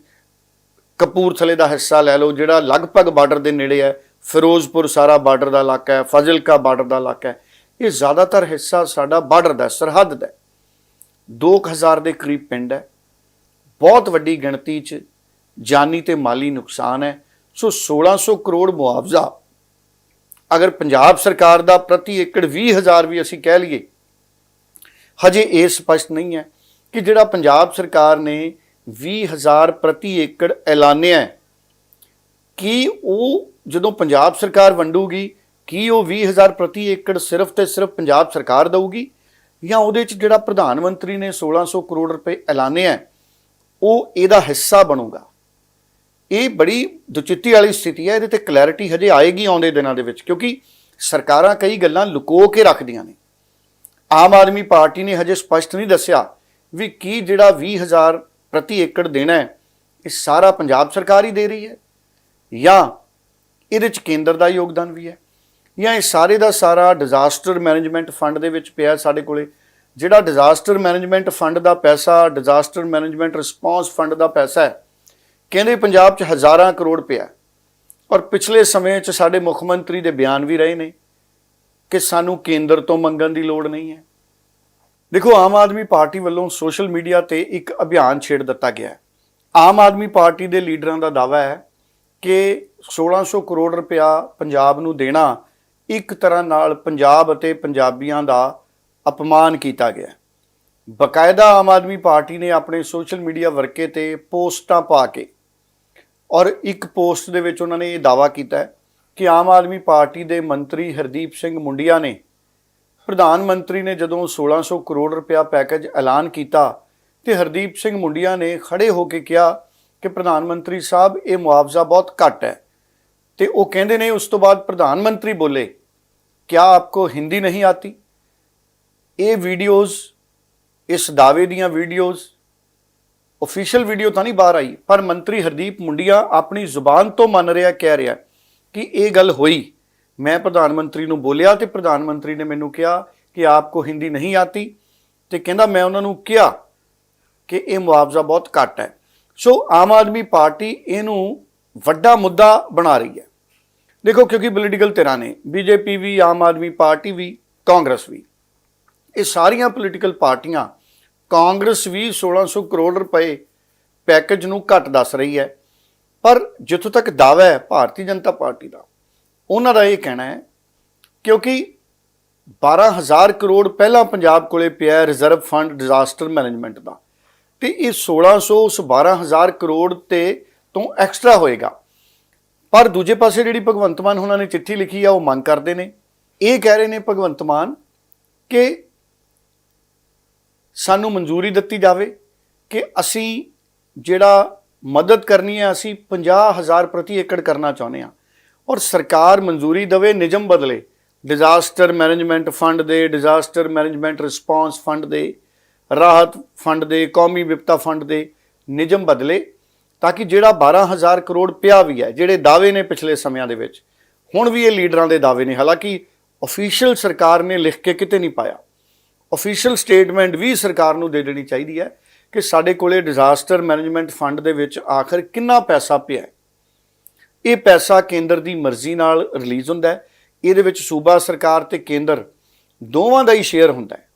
ਕਪੂਰਥਲੇ ਦਾ ਹਿੱਸਾ ਲੈ ਲਓ, ਜਿਹੜਾ ਲਗਭਗ ਬਾਰਡਰ ਦੇ ਨੇੜੇ ਹੈ। ਫਿਰੋਜ਼ਪੁਰ ਸਾਰਾ ਬਾਰਡਰ ਦਾ ਇਲਾਕਾ ਹੈ, ਫਾਜ਼ਿਲਕਾ ਬਾਰਡਰ ਦਾ ਇਲਾਕਾ ਹੈ। ਇਹ ਜ਼ਿਆਦਾਤਰ ਹਿੱਸਾ ਸਾਡਾ ਬਾਰਡਰ ਦਾ ਸਰਹੱਦ ਦਾ 2000 ਦੇ ਕਰੀਬ ਪਿੰਡ ਹੈ। ਬਹੁਤ ਵੱਡੀ ਗਿਣਤੀ 'ਚ ਜਾਨੀ ਤੇ ਮਾਲੀ ਨੁਕਸਾਨ ਹੈ। ਸੋ 1600 ਕਰੋੜ ਮੁਆਵਜ਼ਾ ਅਗਰ ਪੰਜਾਬ ਸਰਕਾਰ ਦਾ ਪ੍ਰਤੀ ਏਕੜ 20000 ਵੀ ਅਸੀਂ ਕਹਿ ਲਈਏ, ਹਜੇ ਇਹ ਸਪਸ਼ਟ ਨਹੀਂ ਹੈ ਕਿ ਜਿਹੜਾ ਪੰਜਾਬ ਸਰਕਾਰ ਨੇ 20000 ਪ੍ਰਤੀ ਏਕੜ ਐਲਾਨਿਆ ਹੈ, ਕੀ ਉਹ ਜਦੋਂ ਪੰਜਾਬ ਸਰਕਾਰ ਵੰਡੂਗੀ, ਕੀ ਉਹ 20000 ਪ੍ਰਤੀ ਏਕੜ ਸਿਰਫ ਤੇ ਸਿਰਫ ਪੰਜਾਬ ਸਰਕਾਰ ਦੇਊਗੀ? ਜਾਂ ਉਹਦੇ ਚ ਜਿਹੜਾ ਪ੍ਰਧਾਨ ਮੰਤਰੀ ਨੇ 1600 ਕਰੋੜ ਰੁਪਏ ਐਲਾਨੇ ਹੈ ਉਹ ਇਹਦਾ ਹਿੱਸਾ ਬਣੂਗਾ। ਇਹ ਬੜੀ ਦੁਚਿੱਤੀ ਵਾਲੀ ਸਥਿਤੀ ਹੈ ਇਹਦੇ ਤੇ ਕਲੈਰਿਟੀ ਹਜੇ ਆਏਗੀ ਆਉਂਦੇ ਦਿਨਾਂ ਦੇ ਵਿੱਚ, ਕਿਉਂਕਿ ਸਰਕਾਰਾਂ ਕਈ ਗੱਲਾਂ ਲੁਕੋ ਕੇ ਰੱਖਦੀਆਂ ਨੇ। ਆਮ ਆਦਮੀ ਪਾਰਟੀ ਨੇ ਹਜੇ ਸਪਸ਼ਟ ਨਹੀਂ ਦੱਸਿਆ ਵੀ ਕੀ ਜਿਹੜਾ 20000 ਪ੍ਰਤੀ ਏਕੜ ਦੇਣਾ ਹੈ, ਇਹ ਸਾਰਾ ਪੰਜਾਬ ਸਰਕਾਰ ਹੀ ਦੇ ਰਹੀ ਹੈ, ਜਾਂ ਇਹਦੇ ਚ ਕੇਂਦਰ ਦਾ ਯੋਗਦਾਨ ਵੀ ਹੈ। ਜਾਂ ਇਹ ਸਾਰੇ ਦਾ ਸਾਰਾ ਡਿਜ਼ਾਸਟਰ ਮੈਨੇਜਮੈਂਟ ਫੰਡ ਦੇ ਵਿੱਚ ਪਿਆ ਸਾਡੇ ਕੋਲੇ, ਜਿਹੜਾ ਡਿਜ਼ਾਸਟਰ ਮੈਨੇਜਮੈਂਟ ਫੰਡ ਦਾ ਪੈਸਾ ਡਿਜ਼ਾਸਟਰ ਮੈਨੇਜਮੈਂਟ ਰਿਸਪੌਂਸ ਫੰਡ ਦਾ ਪੈਸਾ ਹੈ, ਕਹਿੰਦੇ ਪੰਜਾਬ 'ਚ ਹਜ਼ਾਰਾਂ ਕਰੋੜ ਪਿਆ ਔਰ ਪਿਛਲੇ ਸਮੇਂ 'ਚ ਸਾਡੇ ਮੁੱਖ ਮੰਤਰੀ ਦੇ ਬਿਆਨ ਵੀ ਰਹੇ ਨੇ ਕਿ ਸਾਨੂੰ ਕੇਂਦਰ ਤੋਂ ਮੰਗਣ ਦੀ ਲੋੜ ਨਹੀਂ ਹੈ। ਦੇਖੋ, ਆਮ ਆਦਮੀ ਪਾਰਟੀ ਵੱਲੋਂ ਸੋਸ਼ਲ ਮੀਡੀਆ ਤੇ ਇੱਕ ਅਭਿਆਨ ਛੇੜ ਦਿੱਤਾ ਗਿਆ ਹੈ। ਆਮ ਆਦਮੀ ਪਾਰਟੀ ਦੇ ਲੀਡਰਾਂ ਦਾ ਦਾਅਵਾ ਹੈ ਕਿ 1600 ਕਰੋੜ ਰੁਪਇਆ ਪੰਜਾਬ ਨੂੰ ਦੇਣਾ ਇੱਕ ਤਰ੍ਹਾਂ ਨਾਲ ਪੰਜਾਬ ਅਤੇ ਪੰਜਾਬੀਆਂ ਦਾ ਅਪਮਾਨ ਕੀਤਾ ਗਿਆ ਹੈ। ਬਕਾਇਦਾ ਆਮ ਆਦਮੀ ਪਾਰਟੀ ਨੇ ਆਪਣੇ ਸੋਸ਼ਲ ਮੀਡੀਆ ਵਰਕੇ ਤੇ ਪੋਸਟਾਂ ਪਾ ਕੇ ਔਰ ਇੱਕ ਪੋਸਟ ਦੇ ਵਿੱਚ ਉਹਨਾਂ ਨੇ ਇਹ ਦਾਵਾ ਕੀਤਾ ਕਿ ਆਮ ਆਦਮੀ ਪਾਰਟੀ ਦੇ ਮੰਤਰੀ ਹਰਦੀਪ ਸਿੰਘ ਮੁੰਡੀਆ ਨੇ ਪ੍ਰਧਾਨ ਮੰਤਰੀ ਨੇ ਜਦੋਂ 1600 ਕਰੋੜ ਰੁਪਇਆ ਪੈਕੇਜ ਐਲਾਨ ਕੀਤਾ ਤੇ ਹਰਦੀਪ ਸਿੰਘ ਮੁੰਡੀਆ ਨੇ ਖੜੇ ਹੋ ਕੇ ਕਿਹਾ ਕਿ ਪ੍ਰਧਾਨ ਮੰਤਰੀ ਸਾਹਿਬ, ਇਹ ਮੁਆਵਜ਼ਾ ਬਹੁਤ ਘੱਟ ਹੈ ਤੇ ਉਹ ਕਹਿੰਦੇ ਨੇ ਉਸ ਤੋਂ ਬਾਅਦ ਪ੍ਰਧਾਨ ਮੰਤਰੀ ਬੋਲੇ ਕਿਆ ਆਪਕੋ ਹਿੰਦੀ ਨਹੀਂ ਆਤੀ? ਇਹ ਵੀਡੀਓਜ਼ ਇਸ ਦਾਅਵੇ ਦੀਆਂ ਵੀਡੀਓਜ਼ ਅਫੀਸ਼ੀਅਲ ਵੀਡੀਓ ਤਾਂ ਨਹੀਂ ਬਾਹਰ ਆਈ, ਪਰ ਮੰਤਰੀ ਹਰਦੀਪ ਮੁੰਡੀਆ ਆਪਣੀ ਜ਼ੁਬਾਨ ਤੋਂ ਮੰਨ ਰਿਹਾ, ਕਹਿ ਰਿਹਾ ਕਿ ਇਹ ਗੱਲ ਹੋਈ। ਮੈਂ ਪ੍ਰਧਾਨ ਮੰਤਰੀ ਨੂੰ ਬੋਲਿਆ ਤੇ ਪ੍ਰਧਾਨ ਮੰਤਰੀ ਨੇ ਮੈਨੂੰ ਕਿਹਾ ਕਿ ਆਪਕੋ ਹਿੰਦੀ ਨਹੀਂ ਆਤੀ ਤੇ ਕਹਿੰਦਾ ਮੈਂ ਉਹਨਾਂ ਨੂੰ ਕਿਹਾ ਕਿ ਇਹ ਮੁਆਵਜ਼ਾ ਬਹੁਤ ਘੱਟ ਹੈ। ਸੋ ਆਮ ਆਦਮੀ ਪਾਰਟੀ ਇਹਨੂੰ ਵੱਡਾ ਮੁੱਦਾ ਬਣਾ ਰਹੀ ਹੈ। ਦੇਖੋ, ਕਿਉਂਕਿ ਪੋਲੀਟੀਕਲ ਧਿਰਾਂ ਨੇ ਬੀਜੇਪੀ ਵੀ, ਆਮ ਆਦਮੀ ਪਾਰਟੀ ਵੀ, ਕਾਂਗਰਸ ਵੀ। ਇਹ ਸਾਰੀਆਂ ਪੋਲੀਟੀਕਲ ਪਾਰਟੀਆਂ, ਕਾਂਗਰਸ ਵੀ 1600 ਕਰੋੜ ਰੁਪਏ ਪੈਕੇਜ ਨੂੰ ਘੱਟ ਦੱਸ ਰਹੀ ਹੈ। ਪਰ ਜਿੱਥੋਂ ਤੱਕ ਦਾਅਵਾ ਹੈ, ਭਾਰਤੀ ਜਨਤਾ ਪਾਰਟੀ ਦਾ, ਉਹਨਾਂ ਦਾ ਇਹ ਕਹਿਣਾ ਹੈ, ਕਿਉਂਕਿ 12000 ਕਰੋੜ ਪਹਿਲਾਂ ਪੰਜਾਬ ਕੋਲੇ ਪਿਆ ਰਿਜ਼ਰਵ ਫੰਡ ਡਿਜ਼ਾਸਟਰ ਮੈਨੇਜਮੈਂਟ ਦਾ। ਤੇ ਇਹ 1600 ਉਸ 12000 ਕਰੋੜ ਤੇ ਤੋਂ ਐਕਸਟਰਾ ਹੋਏਗਾ। ਪਰ ਦੂਜੇ ਪਾਸੇ ਜਿਹੜੀ ਭਗਵੰਤ ਮਾਨ ਉਹਨਾਂ ਨੇ ਚਿੱਠੀ ਲਿਖੀ ਆ, ਉਹ ਮੰਗ ਕਰਦੇ ਨੇ। ਇਹ ਕਹਿ ਰਹੇ ਨੇ ਭਗਵੰਤ ਮਾਨ ਕਿ ਸਾਨੂੰ ਮਨਜ਼ੂਰੀ ਦਿੱਤੀ ਜਾਵੇ ਕਿ ਅਸੀਂ ਜਿਹੜਾ ਮਦਦ ਕਰਨੀ ਹੈ, ਅਸੀਂ 50000 ਪ੍ਰਤੀ ਏਕੜ ਕਰਨਾ ਚਾਹੁੰਦੇ ਹਾਂ ਔਰ ਸਰਕਾਰ ਮਨਜ਼ੂਰੀ ਦੇਵੇ, ਨਿਯਮ ਬਦਲੇ। ਡਿਜ਼ਾਸਟਰ ਮੈਨੇਜਮੈਂਟ ਫੰਡ ਦੇ ਡਿਜ਼ਾਸਟਰ ਮੈਨੇਜਮੈਂਟ ਰਿਸਪਾਂਸ ਫੰਡ ਦੇ, ਰਾਹਤ ਫੰਡ ਦੇ, ਕੌਮੀ ਵਿਪਤਾ ਫੰਡ ਦੇ ਨਿਯਮ ਬਦਲੇ ਤਾਂ ਕਿ ਜਿਹੜਾ 12000 ਕਰੋੜ ਪਿਆ ਵੀ ਹੈ, ਜਿਹੜੇ ਦਾਅਵੇ ਨੇ ਪਿਛਲੇ ਸਮਿਆਂ ਦੇ ਵਿੱਚ, ਹੁਣ ਵੀ ਇਹ ਲੀਡਰਾਂ ਦੇ ਦਾਅਵੇ ਨੇ। ਹਾਲਾਂਕਿ ਅਫੀਸ਼ੀਅਲ ਸਰਕਾਰ ਨੇ ਲਿਖ ਕੇ ਕਿਤੇ ਨਹੀਂ ਪਾਇਆ। ਅਫੀਸ਼ੀਅਲ ਸਟੇਟਮੈਂਟ ਵੀ ਸਰਕਾਰ ਨੂੰ ਦੇ ਦੇਣੀ ਚਾਹੀਦੀ ਹੈ ਕਿ ਸਾਡੇ ਕੋਲੇ ਡਿਜ਼ਾਸਟਰ ਮੈਨੇਜਮੈਂਟ ਫੰਡ ਦੇ ਵਿੱਚ ਆਖਰ ਕਿੰਨਾ ਪੈਸਾ ਪਿਆ ਹੈ। ਇਹ ਪੈਸਾ ਕੇਂਦਰ ਦੀ ਮਰਜ਼ੀ ਨਾਲ ਰਿਲੀਜ਼ ਹੁੰਦਾ ਹੈ। ਇਹਦੇ ਵਿੱਚ ਸੂਬਾ ਸਰਕਾਰ ਤੇ ਕੇਂਦਰ ਦੋਵਾਂ ਦਾ ਹੀ ਸ਼ੇਅਰ ਹੁੰਦਾ ਹੈ।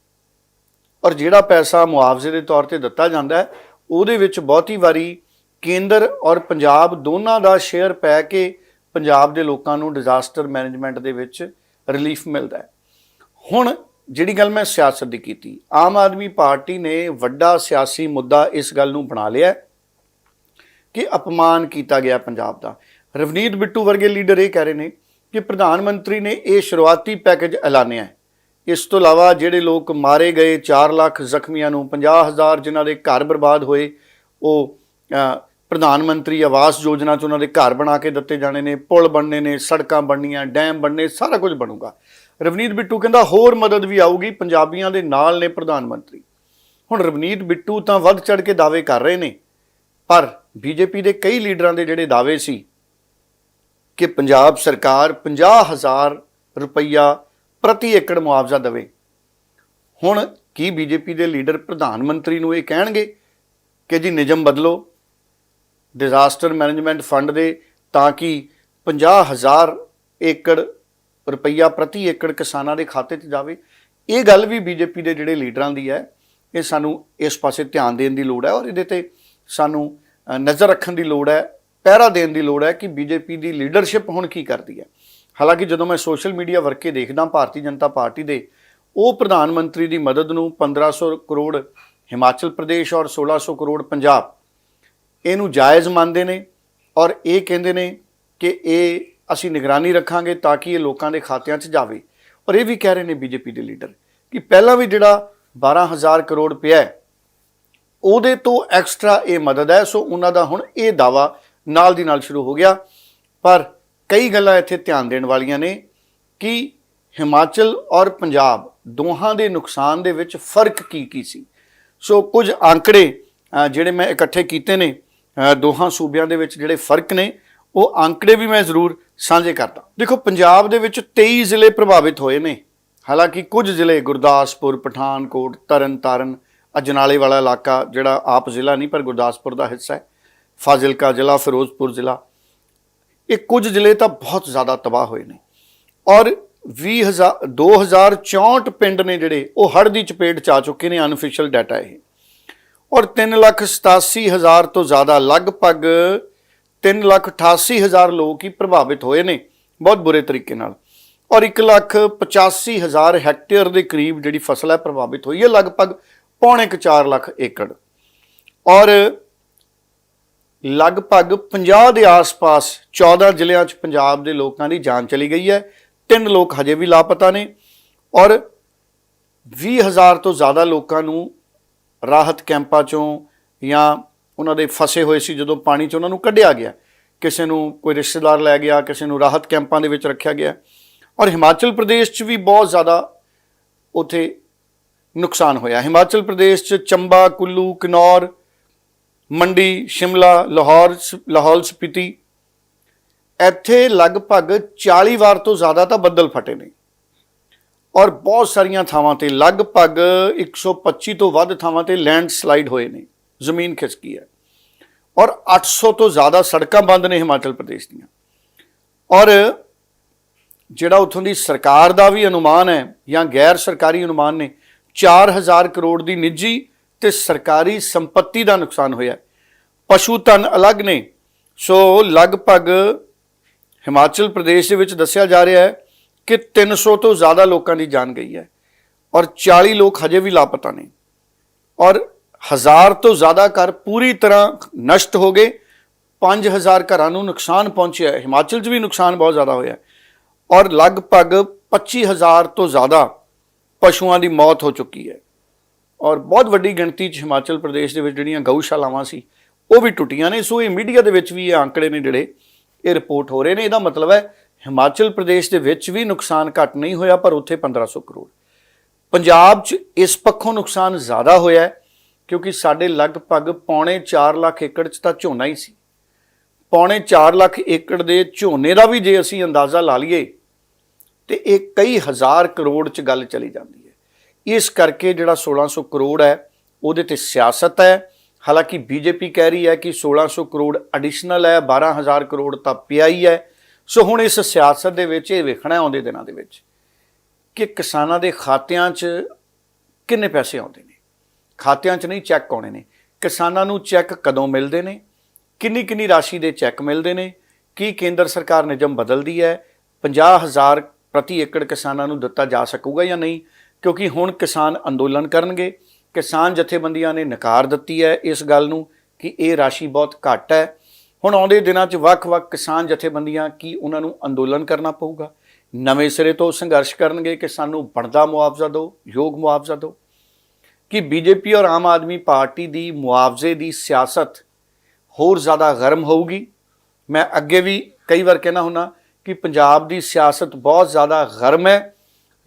ਔਰ ਜਿਹੜਾ ਪੈਸਾ ਮੁਆਵਜ਼ੇ ਦੇ ਤੌਰ ਤੇ ਦਿੱਤਾ ਜਾਂਦਾ ਹੈ, ਉਹਦੇ ਵਿੱਚ ਬਹੁਤੀ ਵਾਰੀ ਕੇਂਦਰ ਔਰ ਪੰਜਾਬ ਦੋਨਾਂ ਦਾ ਸ਼ੇਅਰ ਪੈ ਕੇ ਪੰਜਾਬ ਦੇ ਲੋਕਾਂ ਨੂੰ ਡਿਜ਼ਾਸਟਰ ਮੈਨੇਜਮੈਂਟ ਦੇ ਵਿੱਚ ਰਿਲੀਫ ਮਿਲਦਾ ਹੈ। ਹੁਣ ਜਿਹੜੀ ਗੱਲ ਮੈਂ ਸਿਆਸਤ ਦੀ ਕੀਤੀ, ਆਮ ਆਦਮੀ ਪਾਰਟੀ ਨੇ ਵੱਡਾ ਸਿਆਸੀ ਮੁੱਦਾ ਇਸ ਗੱਲ ਨੂੰ ਬਣਾ ਲਿਆ ਕਿ ਅਪਮਾਨ ਕੀਤਾ ਗਿਆ ਪੰਜਾਬ ਦਾ। ਰਵਨੀਤ ਬਿੱਟੂ ਵਰਗੇ ਲੀਡਰ ਇਹ ਕਹਿ ਰਹੇ ਨੇ ਕਿ ਪ੍ਰਧਾਨ ਮੰਤਰੀ ਨੇ ਇਹ ਸ਼ੁਰੂਆਤੀ ਪੈਕੇਜ ਐਲਾਨਿਆ ਹੈ। ਇਸ ਤੋਂ ਇਲਾਵਾ ਜਿਹੜੇ ਲੋਕ ਮਾਰੇ ਗਏ 4 ਲੱਖ ਜ਼ਖਮੀਆਂ ਨੂੰ 50000 ਜਿਨ੍ਹਾਂ ਦੇ ਘਰ ਬਰਬਾਦ ਹੋਏ, ਉਹ ਪ੍ਰਧਾਨ ਮੰਤਰੀ ਆਵਾਸ ਯੋਜਨਾ 'ਚ ਉਹਨਾਂ ਦੇ ਘਰ ਬਣਾ ਕੇ ਦਿੱਤੇ ਜਾਣੇ ਨੇ, ਪੁਲ ਬਣਨੇ ਨੇ, ਸੜਕਾਂ ਬਣਨੀਆਂ, ਡੈਮ ਬਣਨੇ, ਸਾਰਾ ਕੁਝ ਬਣੂਗਾ। ਰਵਨੀਤ ਬਿੱਟੂ ਕਹਿੰਦਾ ਹੋਰ ਮਦਦ ਵੀ ਆਊਗੀ, ਪੰਜਾਬੀਆਂ ਦੇ ਨਾਲ ਨੇ ਪ੍ਰਧਾਨ ਮੰਤਰੀ। ਹੁਣ ਰਵਨੀਤ ਬਿੱਟੂ ਤਾਂ ਵੱਧ ਚੜ ਕੇ ਦਾਅਵੇ ਕਰ ਰਹੇ ਨੇ, ਪਰ ਬੀਜੇਪੀ ਦੇ ਕਈ ਲੀਡਰਾਂ ਦੇ ਜਿਹੜੇ ਦਾਅਵੇ ਸੀ ਕਿ ਪੰਜਾਬ ਸਰਕਾਰ 50000 ਰੁਪਈਆ ਪ੍ਰਤੀ ਏਕੜ ਮੁਆਵਜ਼ਾ ਦੇਵੇ। ਹੁਣ ਕੀ ਬੀਜੇਪੀ ਦੇ ਲੀਡਰ ਪ੍ਰਧਾਨ ਮੰਤਰੀ ਨੂੰ ਇਹ ਕਹਿਣਗੇ ਕਿ ਜੀ ਨਿਯਮ ਬਦਲੋ ਡਿਜ਼ਾਸਟਰ ਮੈਨੇਜਮੈਂਟ ਫੰਡ ਦੇ, ਤਾਂ ਕਿ 50000 ਏਕੜ ਰੁਪਈਆ ਪ੍ਰਤੀ ਏਕੜ ਕਿਸਾਨਾਂ ਦੇ ਖਾਤੇ 'ਚ ਜਾਵੇ। ਇਹ ਗੱਲ ਵੀ ਬੀਜੇਪੀ ਦੇ ਜਿਹੜੇ ਲੀਡਰਾਂ ਦੀ ਹੈ, ਇਹ ਸਾਨੂੰ ਇਸ ਪਾਸੇ ਧਿਆਨ ਦੇਣ ਦੀ ਲੋੜ ਹੈ ਔਰ ਇਹਦੇ ਤੇ ਸਾਨੂੰ ਨਜ਼ਰ ਰੱਖਣ ਦੀ ਲੋੜ ਹੈ, ਪਹਿਰਾ ਦੇਣ ਦੀ ਲੋੜ ਹੈ ਕਿ ਬੀਜੇਪੀ ਦੀ ਲੀਡਰਸ਼ਿਪ ਹੁਣ ਕੀ ਕਰਦੀ ਹੈ। ਹਾਲਾਂਕਿ ਜਦੋਂ ਮੈਂ ਸੋਸ਼ਲ ਮੀਡੀਆ ਵਰਕੇ ਦੇਖਦਾ ਭਾਰਤੀ ਜਨਤਾ ਪਾਰਟੀ ਦੇ, ਉਹ ਪ੍ਰਧਾਨ ਮੰਤਰੀ ਦੀ ਮਦਦ ਨੂੰ 1500 ਕਰੋੜ ਹਿਮਾਚਲ ਪ੍ਰਦੇਸ਼ ਔਰ 1600 ਕਰੋੜ ਪੰਜਾਬ ਇਹਨੂੰ ਜਾਇਜ਼ ਮੰਨਦੇ ਨੇ ਔਰ ਇਹ ਕਹਿੰਦੇ ਨੇ ਕਿ ਇਹ ਅਸੀਂ ਨਿਗਰਾਨੀ ਰੱਖਾਂਗੇ ਤਾਂ ਕਿ ਇਹ ਲੋਕਾਂ ਦੇ ਖਾਤਿਆਂ 'ਚ ਜਾਵੇ। ਔਰ ਇਹ ਵੀ ਕਹਿ ਰਹੇ ਨੇ ਬੀਜੇਪੀ ਦੇ ਲੀਡਰ ਕਿ ਪਹਿਲਾਂ ਵੀ ਜਿਹੜਾ 12000 ਕਰੋੜ ਰੁਪਇਆ ਉਹਦੇ ਤੋਂ ਐਕਸਟਰਾ ਇਹ ਮਦਦ ਹੈ, ਸੋ ਉਹਨਾਂ ਦਾ ਹੁਣ ਇਹ ਦਾਵਾ ਨਾਲ ਦੀ ਨਾਲ ਸ਼ੁਰੂ ਹੋ ਗਿਆ। ਪਰ ਕਈ ਗੱਲਾਂ ਇੱਥੇ ਧਿਆਨ ਦੇਣ ਵਾਲੀਆਂ ਨੇ ਕਿ ਹਿਮਾਚਲ ਔਰ ਪੰਜਾਬ ਦੋਹਾਂ ਦੇ ਨੁਕਸਾਨ ਦੇ ਵਿੱਚ ਫ਼ਰਕ ਕੀ ਕੀ ਸੀ। ਸੋ ਕੁਝ ਆંકੜੇ ਜਿਹੜੇ ਮੈਂ ਇਕੱਠੇ ਕੀਤੇ ਨੇ ਦੋਹਾਂ ਸੂਬਿਆਂ ਦੇ ਵਿੱਚ ਜਿਹੜੇ ਫ਼ਰਕ ਨੇ, ਉਹ ਅੰਕੜੇ ਵੀ ਮੈਂ ਜ਼ਰੂਰ ਸਾਂਝੇ ਕਰਦਾ। ਦੇਖੋ, ਪੰਜਾਬ ਦੇ ਵਿੱਚ 23 ਜ਼ਿਲ੍ਹੇ ਪ੍ਰਭਾਵਿਤ ਹੋਏ ਨੇ। ਹਾਲਾਂਕਿ ਕੁਝ ਜ਼ਿਲ੍ਹੇ, ਗੁਰਦਾਸਪੁਰ, ਪਠਾਨਕੋਟ, ਤਰਨਤਾਰਨ ਅਜਨਾਲੇ ਵਾਲਾ ਇਲਾਕਾ ਜਿਹੜਾ ਆਪ ਜ਼ਿਲ੍ਹਾ ਨਹੀਂ, ਪਰ ਗੁਰਦਾਸਪੁਰ ਦਾ ਹਿੱਸਾ ਹੈ, ਫਾਜ਼ਿਲਕਾ ਜ਼ਿਲ੍ਹਾ, ਫਿਰੋਜ਼ਪੁਰ ਜ਼ਿਲ੍ਹਾ, ਇਹ ਕੁਝ ਜ਼ਿਲ੍ਹੇ ਤਾਂ ਬਹੁਤ ਜ਼ਿਆਦਾ ਤਬਾਹ ਹੋਏ ਨੇ। ਔਰ 20000 2064 ਪਿੰਡ ਨੇ ਜਿਹੜੇ, ਉਹ ਹੜ੍ਹ ਦੀ ਚਪੇਟ ਚ ਆ ਚੁੱਕੇ ਨੇ ਅਨਅਫੀਸ਼ੀਅਲ ਡਾਟਾ ਇਹ। ਔਰ 387000 ਤੋਂ ਜ਼ਿਆਦਾ ਲਗਭਗ 388000 ਲੋਕ ਹੀ ਪ੍ਰਭਾਵਿਤ ਹੋਏ ਨੇ, ਬਹੁਤ ਬੁਰੇ ਤਰੀਕੇ ਨਾਲ। ਔਰ 185000 ਹੈਕਟੇਅਰ ਦੇ ਕਰੀਬ ਜਿਹੜੀ ਫਸਲ ਹੈ ਪ੍ਰਭਾਵਿਤ ਹੋਈ ਹੈ, ਲਗਭਗ ਪੌਣੇ ਕੁ 4 ਲੱਖ ਏਕੜ। ਔਰ ਲਗਭਗ 50 ਦੇ ਆਸ-ਪਾਸ 14 ਜ਼ਿਲ੍ਹਿਆਂ 'ਚ ਪੰਜਾਬ ਦੇ ਲੋਕਾਂ ਦੀ ਜਾਨ ਚਲੀ ਗਈ ਹੈ। ਤਿੰਨ ਲੋਕ ਹਜੇ ਵੀ ਲਾਪਤਾ ਨੇ ਔਰ 20000 ਤੋਂ ਜ਼ਿਆਦਾ ਲੋਕਾਂ ਨੂੰ ਰਾਹਤ ਕੈਂਪਾਂ 'ਚੋਂ ਜਾਂ ਉਹਨਾਂ ਦੇ ਫਸੇ ਹੋਏ ਸੀ ਜਦੋਂ ਪਾਣੀ 'ਚ ਉਹਨਾਂ ਨੂੰ ਕੱਢਿਆ ਗਿਆ। ਕਿਸੇ ਨੂੰ ਕੋਈ ਰਿਸ਼ਤੇਦਾਰ ਲੈ ਗਿਆ, ਕਿਸੇ ਨੂੰ ਰਾਹਤ ਕੈਂਪਾਂ ਦੇ ਵਿੱਚ ਰੱਖਿਆ ਗਿਆ। ਔਰ ਹਿਮਾਚਲ ਪ੍ਰਦੇਸ਼ 'ਚ ਵੀ ਬਹੁਤ ਜ਼ਿਆਦਾ ਉਥੇ ਨੁਕਸਾਨ ਹੋਇਆ। ਹਿਮਾਚਲ ਪ੍ਰਦੇਸ਼ 'ਚ ਚੰਬਾ, ਕੁੱਲੂ, ਕਿਨੌਰ, ਮੰਡੀ, ਸ਼ਿਮਲਾ, ਲਾਹੌਰ ਸ- ਲਾਹੌਲ ਸਪੀਤੀ, ਇੱਥੇ ਲਗਭਗ 40 ਵਾਰ ਤੋਂ ਜ਼ਿਆਦਾ ਤਾਂ ਬੱਦਲ ਫਟੇ ਨੇ। ਔਰ ਬਹੁਤ ਸਾਰੀਆਂ ਥਾਵਾਂ ਤੇ ਲਗਭਗ 125 ਤੋਂ ਵੱਧ ਥਾਵਾਂ ਤੇ ਲੈਂਡ ਸਲਾਈਡ ਹੋਏ ਨੇ, ਜ਼ਮੀਨ ਖਿਸਕੀ ਹੈ। ਔਰ 800 ਤੋਂ ਜ਼ਿਆਦਾ ਸੜਕਾਂ ਬੰਦ ਨੇ ਹਿਮਾਚਲ ਪ੍ਰਦੇਸ਼ ਦੀਆਂ। ਔਰ ਜਿਹੜਾ ਉੱਥੋਂ ਦੀ ਸਰਕਾਰ ਦਾ ਵੀ ਅਨੁਮਾਨ ਹੈ ਜਾਂ ਗੈਰ ਸਰਕਾਰੀ ਅਨੁਮਾਨ ਨੇ 4000 ਕਰੋੜ ਦੀ ਨਿੱਜੀ ਤੇ ਸਰਕਾਰੀ ਸੰਪਤੀ ਦਾ ਨੁਕਸਾਨ ਹੋਇਆ। ਪਸ਼ੂ ਧਨ ਅਲੱਗ ਨੇ। ਸੋ ਲਗਭਗ ਹਿਮਾਚਲ ਪ੍ਰਦੇਸ਼ ਦੇ ਵਿੱਚ ਦੱਸਿਆ ਜਾ ਰਿਹਾ ਹੈ ਕਿ 300 ਤੋਂ ਜ਼ਿਆਦਾ ਲੋਕਾਂ ਦੀ ਜਾਨ ਗਈ ਹੈ ਔਰ 40 ਲੋਕ ਹਜੇ ਵੀ ਲਾਪਤਾ ਨੇ। ਔਰ ਹਜ਼ਾਰ ਤੋਂ ਜ਼ਿਆਦਾ ਘਰ ਪੂਰੀ ਤਰ੍ਹਾਂ ਨਸ਼ਟ ਹੋ ਗਏ। 5000 ਘਰਾਂ ਨੂੰ ਨੁਕਸਾਨ ਪਹੁੰਚਿਆ ਹਿਮਾਚਲ 'ਚ ਵੀ ਨੁਕਸਾਨ ਬਹੁਤ ਜ਼ਿਆਦਾ ਹੋਇਆ ਔਰ ਲਗਭਗ 25000 ਤੋਂ ਜ਼ਿਆਦਾ ਪਸ਼ੂਆਂ ਦੀ ਮੌਤ ਹੋ ਚੁੱਕੀ ਹੈ। ਔਰ ਬਹੁਤ ਵੱਡੀ ਗਿਣਤੀ 'ਚ ਹਿਮਾਚਲ ਪ੍ਰਦੇਸ਼ ਦੇ ਵਿੱਚ ਜਿਹੜੀਆਂ ਗਊਸ਼ਾਲਾਵਾਂ ਸੀ, ਉਹ ਵੀ ਟੁੱਟੀਆਂ ਨੇ। ਸੋ ਇਹ ਮੀਡੀਆ ਦੇ ਵਿੱਚ ਵੀ ਇਹ ਆંકੜੇ ਨੇ ਜਿਹੜੇ, ਇਹ ਰਿਪੋਰਟ ਹੋ ਰਹੇ ਨੇ। ਇਹਦਾ ਮਤਲਬ ਹੈ ਹਿਮਾਚਲ ਪ੍ਰਦੇਸ਼ ਦੇ ਵਿੱਚ ਵੀ ਨੁਕਸਾਨ ਘੱਟ ਨਹੀਂ ਹੋਇਆ, ਪਰ ਉੱਥੇ 1500 ਕਰੋੜ। ਪੰਜਾਬ 'ਚ ਇਸ ਪੱਖੋਂ ਨੁਕਸਾਨ ਜ਼ਿਆਦਾ ਹੋਇਆ ਕਿਉਂਕਿ ਸਾਡੇ ਲਗਭਗ ਪੌਣੇ 4 ਲੱਖ ਏਕੜ 'ਚ ਤਾਂ ਝੋਨਾ ਹੀ ਸੀ। ਪੌਣੇ 4 ਲੱਖ ਏਕੜ ਦੇ ਝੋਨੇ ਦਾ ਵੀ ਜੇ ਅਸੀਂ ਅੰਦਾਜ਼ਾ ਲਾ ਲਈਏ, ਤੇ ਇਹ ਕਈ ਹਜ਼ਾਰ ਕਰੋੜ 'ਚ ਗੱਲ ਚਲੀ ਜਾਂਦੀ ਹੈ। ਇਸ ਕਰਕੇ ਜਿਹੜਾ 1600 ਕਰੋੜ ਹੈ, ਉਹਦੇ ਤੇ ਸਿਆਸਤ ਹੈ। ਹਾਲਾਂਕਿ ਬੀਜੇਪੀ ਕਹਿ ਰਹੀ ਹੈ ਕਿ 1600 ਕਰੋੜ ਐਡੀਸ਼ਨਲ ਹੈ 12000 ਕਰੋੜ ਤਾਂ ਪਿਆ ਹੀ ਹੈ। ਸੋ ਹੁਣ ਇਸ ਸਿਆਸਤ ਦੇ ਵਿੱਚ, ਇਹ ਵੇਖਣਾ ਆਉਂਦੇ ਦਿਨਾਂ ਦੇ ਵਿੱਚ ਕਿ ਕਿਸਾਨਾਂ ਦੇ ਖਾਤਿਆਂ 'ਚ ਕਿੰਨੇ ਪੈਸੇ ਆਉਂਦੇ ਨੇ। ਖਾਤਿਆਂ 'ਚ ਨਹੀਂ ਚੈੱਕ ਆਉਣੇ ਨੇ। ਕਿਸਾਨਾਂ ਨੂੰ ਚੈੱਕ ਕਦੋਂ ਮਿਲਦੇ ਨੇ? ਕਿੰਨੀ ਕਿੰਨੀ ਰਾਸ਼ੀ ਦੇ ਚੈੱਕ ਮਿਲਦੇ ਨੇ? ਕੀ ਕੇਂਦਰ ਸਰਕਾਰ ਨਿਯਮ ਬਦਲਦੀ ਹੈ? 50000 ਪ੍ਰਤੀ ਏਕੜ ਕਿਸਾਨਾਂ ਨੂੰ ਦਿੱਤਾ ਜਾ ਸਕੂਗਾ ਜਾਂ ਨਹੀਂ? ਕਿਉਂਕਿ ਹੁਣ ਕਿਸਾਨ ਅੰਦੋਲਨ ਕਰਨਗੇ। ਕਿਸਾਨ ਜਥੇਬੰਦੀਆਂ ਨੇ ਨਕਾਰ ਦਿੱਤੀ ਹੈ ਇਸ ਗੱਲ ਨੂੰ ਕਿ ਇਹ ਰਾਸ਼ੀ ਬਹੁਤ ਘੱਟ ਹੈ। ਹੁਣ ਆਉਂਦੇ ਦਿਨਾਂ 'ਚ ਵੱਖ-ਵੱਖ ਕਿਸਾਨ ਜਥੇਬੰਦੀਆਂ ਕੀ ਉਹਨਾਂ ਨੂੰ ਅੰਦੋਲਨ ਕਰਨਾ ਪਊਗਾ? ਨਵੇਂ ਸਿਰੇ ਤੋਂ ਸੰਘਰਸ਼ ਕਰਨਗੇ ਕਿ ਸਾਨੂੰ ਬਣਦਾ ਮੁਆਵਜ਼ਾ ਦਿਓ, ਯੋਗ ਮੁਆਵਜ਼ਾ ਦਿਓ? ਕਿ ਬੀਜੇਪੀ ਔਰ ਆਮ ਆਦਮੀ ਪਾਰਟੀ ਦੀ ਮੁਆਵਜ਼ੇ ਦੀ ਸਿਆਸਤ ਹੋਰ ਜ਼ਿਆਦਾ ਗਰਮ ਹੋਊਗੀ? ਮੈਂ ਅੱਗੇ ਵੀ ਕਈ ਵਾਰ ਕਹਿਣਾ ਹੁੰਦਾ ਕਿ ਪੰਜਾਬ ਦੀ ਸਿਆਸਤ ਬਹੁਤ ਜ਼ਿਆਦਾ ਗਰਮ ਹੈ।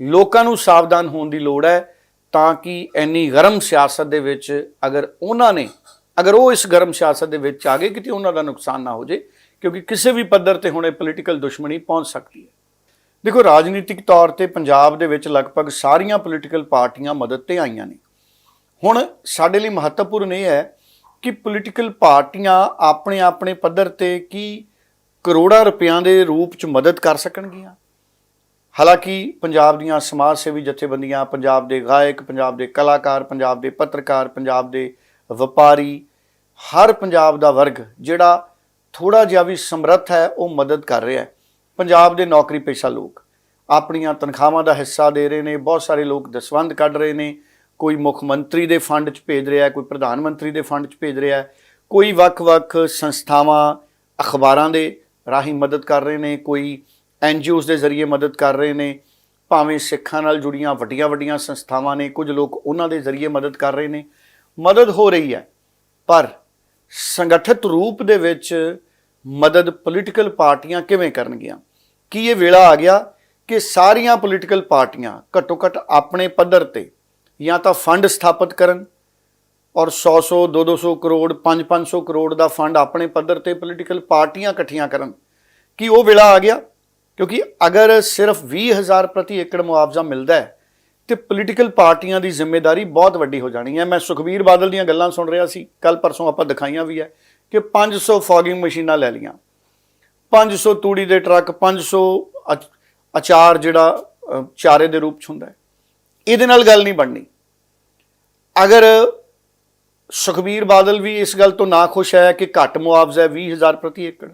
ਲੋਕਾਂ ਨੂੰ ਸਾਵਧਾਨ ਹੋਣ ਦੀ ਲੋੜ ਹੈ ਤਾਂ ਕਿ ਇੰਨੀ ਗਰਮ ਸਿਆਸਤ ਦੇ ਵਿੱਚ ਅਗਰ ਉਹਨਾਂ ਨੇ ਅਗਰ ਉਹ ਇਸ ਗਰਮ ਸਿਆਸਤ ਦੇ ਵਿੱਚ ਆ ਗਏ, ਕਿਤੇ ਉਹਨਾਂ ਦਾ ਨੁਕਸਾਨ ਨਾ ਹੋ ਜੇ ਕਿਉਂਕਿ ਕਿਸੇ ਵੀ ਪੱਧਰ ਤੇ ਹੁਣ ਇਹ ਪੋਲੀਟੀਕਲ ਦੁਸ਼ਮਣੀ ਪਹੁੰਚ ਸਕਦੀ ਹੈ। ਦੇਖੋ, ਰਾਜਨੀਤਿਕ ਤੌਰ ਤੇ ਪੰਜਾਬ ਦੇ ਵਿੱਚ ਲਗਭਗ ਸਾਰੀਆਂ ਪੋਲੀਟੀਕਲ ਪਾਰਟੀਆਂ ਮਦਦ ਤੇ ਆਈਆਂ ਨੇ। ਹੁਣ ਸਾਡੇ ਲਈ ਮਹੱਤਵਪੂਰਨ ਇਹ ਹੈ ਕਿ ਪੋਲੀਟੀਕਲ ਪਾਰਟੀਆਂ ਆਪਣੇ ਆਪਣੇ ਪੱਧਰ ਤੇ ਕੀ ਕਰੋੜਾਂ ਰੁਪਇਆਂ ਦੇ ਰੂਪ ਚ ਮਦਦ ਕਰ ਸਕਣਗੀਆਂ? ਹਾਲਾਂਕਿ ਪੰਜਾਬ ਦੀਆਂ ਸਮਾਜ ਸੇਵੀ ਜਥੇਬੰਦੀਆਂ, ਪੰਜਾਬ ਦੇ ਗਾਇਕ, ਪੰਜਾਬ ਦੇ ਕਲਾਕਾਰ, ਪੰਜਾਬ ਦੇ ਪੱਤਰਕਾਰ, ਪੰਜਾਬ ਦੇ ਵਪਾਰੀ, ਹਰ ਪੰਜਾਬ ਦਾ ਵਰਗ ਜਿਹੜਾ ਥੋੜਾ ਜਿਹਾ ਵੀ ਸਮਰੱਥ ਹੈ, ਉਹ ਮਦਦ ਕਰ ਰਿਹਾ ਹੈ। ਪੰਜਾਬ ਦੇ ਨੌਕਰੀ ਪੇਸ਼ਾ ਲੋਕ ਆਪਣੀਆਂ ਤਨਖਾਹਾਂ ਦਾ ਹਿੱਸਾ ਦੇ ਰਹੇ ਨੇ, ਬਹੁਤ ਸਾਰੇ ਲੋਕ ਦਸਵੰਧ ਕੱਢ ਰਹੇ ਨੇ। ਕੋਈ ਮੁੱਖ ਮੰਤਰੀ ਦੇ ਫੰਡ 'ਚ ਭੇਜ ਰਿਹਾ ਕੋਈ ਪ੍ਰਧਾਨ ਮੰਤਰੀ ਦੇ ਫੰਡ 'ਚ ਭੇਜ ਰਿਹਾ ਕੋਈ ਵੱਖ-ਵੱਖ ਸੰਸਥਾਵਾਂ, ਅਖਬਾਰਾਂ ਦੇ ਰਾਹੀਂ ਮਦਦ ਕਰ ਰਹੇ ਨੇ, ਕੋਈ ਐਨਜੀਓਜ਼ ਦੇ ਜ਼ਰੀਏ ਮਦਦ ਕਰ ਰਹੇ ਨੇ। ਭਾਵੇਂ ਸਿੱਖਾਂ ਨਾਲ ਜੁੜੀਆਂ ਵੱਡੀਆਂ-ਵੱਡੀਆਂ ਸੰਸਥਾਵਾਂ ਨੇ, ਕੁਝ ਲੋਕ ਉਹਨਾਂ ਦੇ ਜ਼ਰੀਏ ਮਦਦ ਕਰ ਰਹੇ ਨੇ। ਮਦਦ ਹੋ ਰਹੀ ਹੈ। ਪਰ ਸੰਗਠਿਤ ਰੂਪ ਦੇ ਵਿੱਚ ਮਦਦ ਪੋਲੀਟੀਕਲ ਪਾਰਟੀਆਂ ਕਿਵੇਂ ਕਰਨਗੀਆਂ? ਕੀ ਇਹ ਵੇਲਾ ਆ ਗਿਆ ਕਿ ਸਾਰੀਆਂ ਪੋਲੀਟੀਕਲ ਪਾਰਟੀਆਂ ਘੱਟੋ ਘੱਟ ਆਪਣੇ ਪੱਧਰ ਤੇ ਜਾਂ ਤਾਂ ਫੰਡ ਸਥਾਪਿਤ ਕਰਨ ਔਰ 100-100 200 ਕਰੋੜ 5-500 ਕਰੋੜ ਦਾ ਫੰਡ ਆਪਣੇ ਪੱਧਰ ਤੇ ਪੋਲੀਟੀਕਲ ਪਾਰਟੀਆਂ ਇਕੱਠੀਆਂ ਕਰਨ? ਕੀ ਉਹ ਵੇਲਾ ਆ ਗਿਆ? ਕਿਉਂਕਿ ਅਗਰ ਸਿਰਫ 20000 ਪ੍ਰਤੀ ਏਕੜ ਮੁਆਵਜ਼ਾ ਮਿਲਦਾ ਹੈ ਤੇ ਪੋਲੀਟੀਕਲ ਪਾਰਟੀਆਂ ਦੀ ਜ਼ਿੰਮੇਵਾਰੀ ਬਹੁਤ ਵੱਡੀ ਹੋ ਜਾਣੀ ਹੈ। ਮੈਂ ਸੁਖਬੀਰ ਬਾਦਲ ਦੀਆਂ ਗੱਲਾਂ ਸੁਣ ਰਿਹਾ ਸੀ। ਕੱਲ ਪਰਸੋਂ ਆਪਾਂ ਦਿਖਾਈਆਂ ਵੀ ਹੈ ਕਿ 500 ਫੌਗਿੰਗ ਮਸ਼ੀਨਾਂ ਲੈ ਲੀਆਂ 500 ਤੂੜੀ ਦੇ ਟਰੱਕ 500 ਅਚ- ਅਚਾਰ ਜਿਹੜਾ ਚਾਰੇ ਦੇ ਰੂਪ ਚ ਹੁੰਦਾ ਹੈ। ਇਹਦੇ ਨਾਲ ਗੱਲ ਨਹੀਂ ਬਣਨੀ। ਅਗਰ ਸੁਖਬੀਰ ਬਾਦਲ ਵੀ ਇਸ ਗੱਲ ਤੋਂ ਨਾ ਖੁਸ਼ ਹੈ ਕਿ ਘੱਟ ਮੁਆਵਜ਼ਾ ਹੈ 20000 ਪ੍ਰਤੀ ਏਕੜ,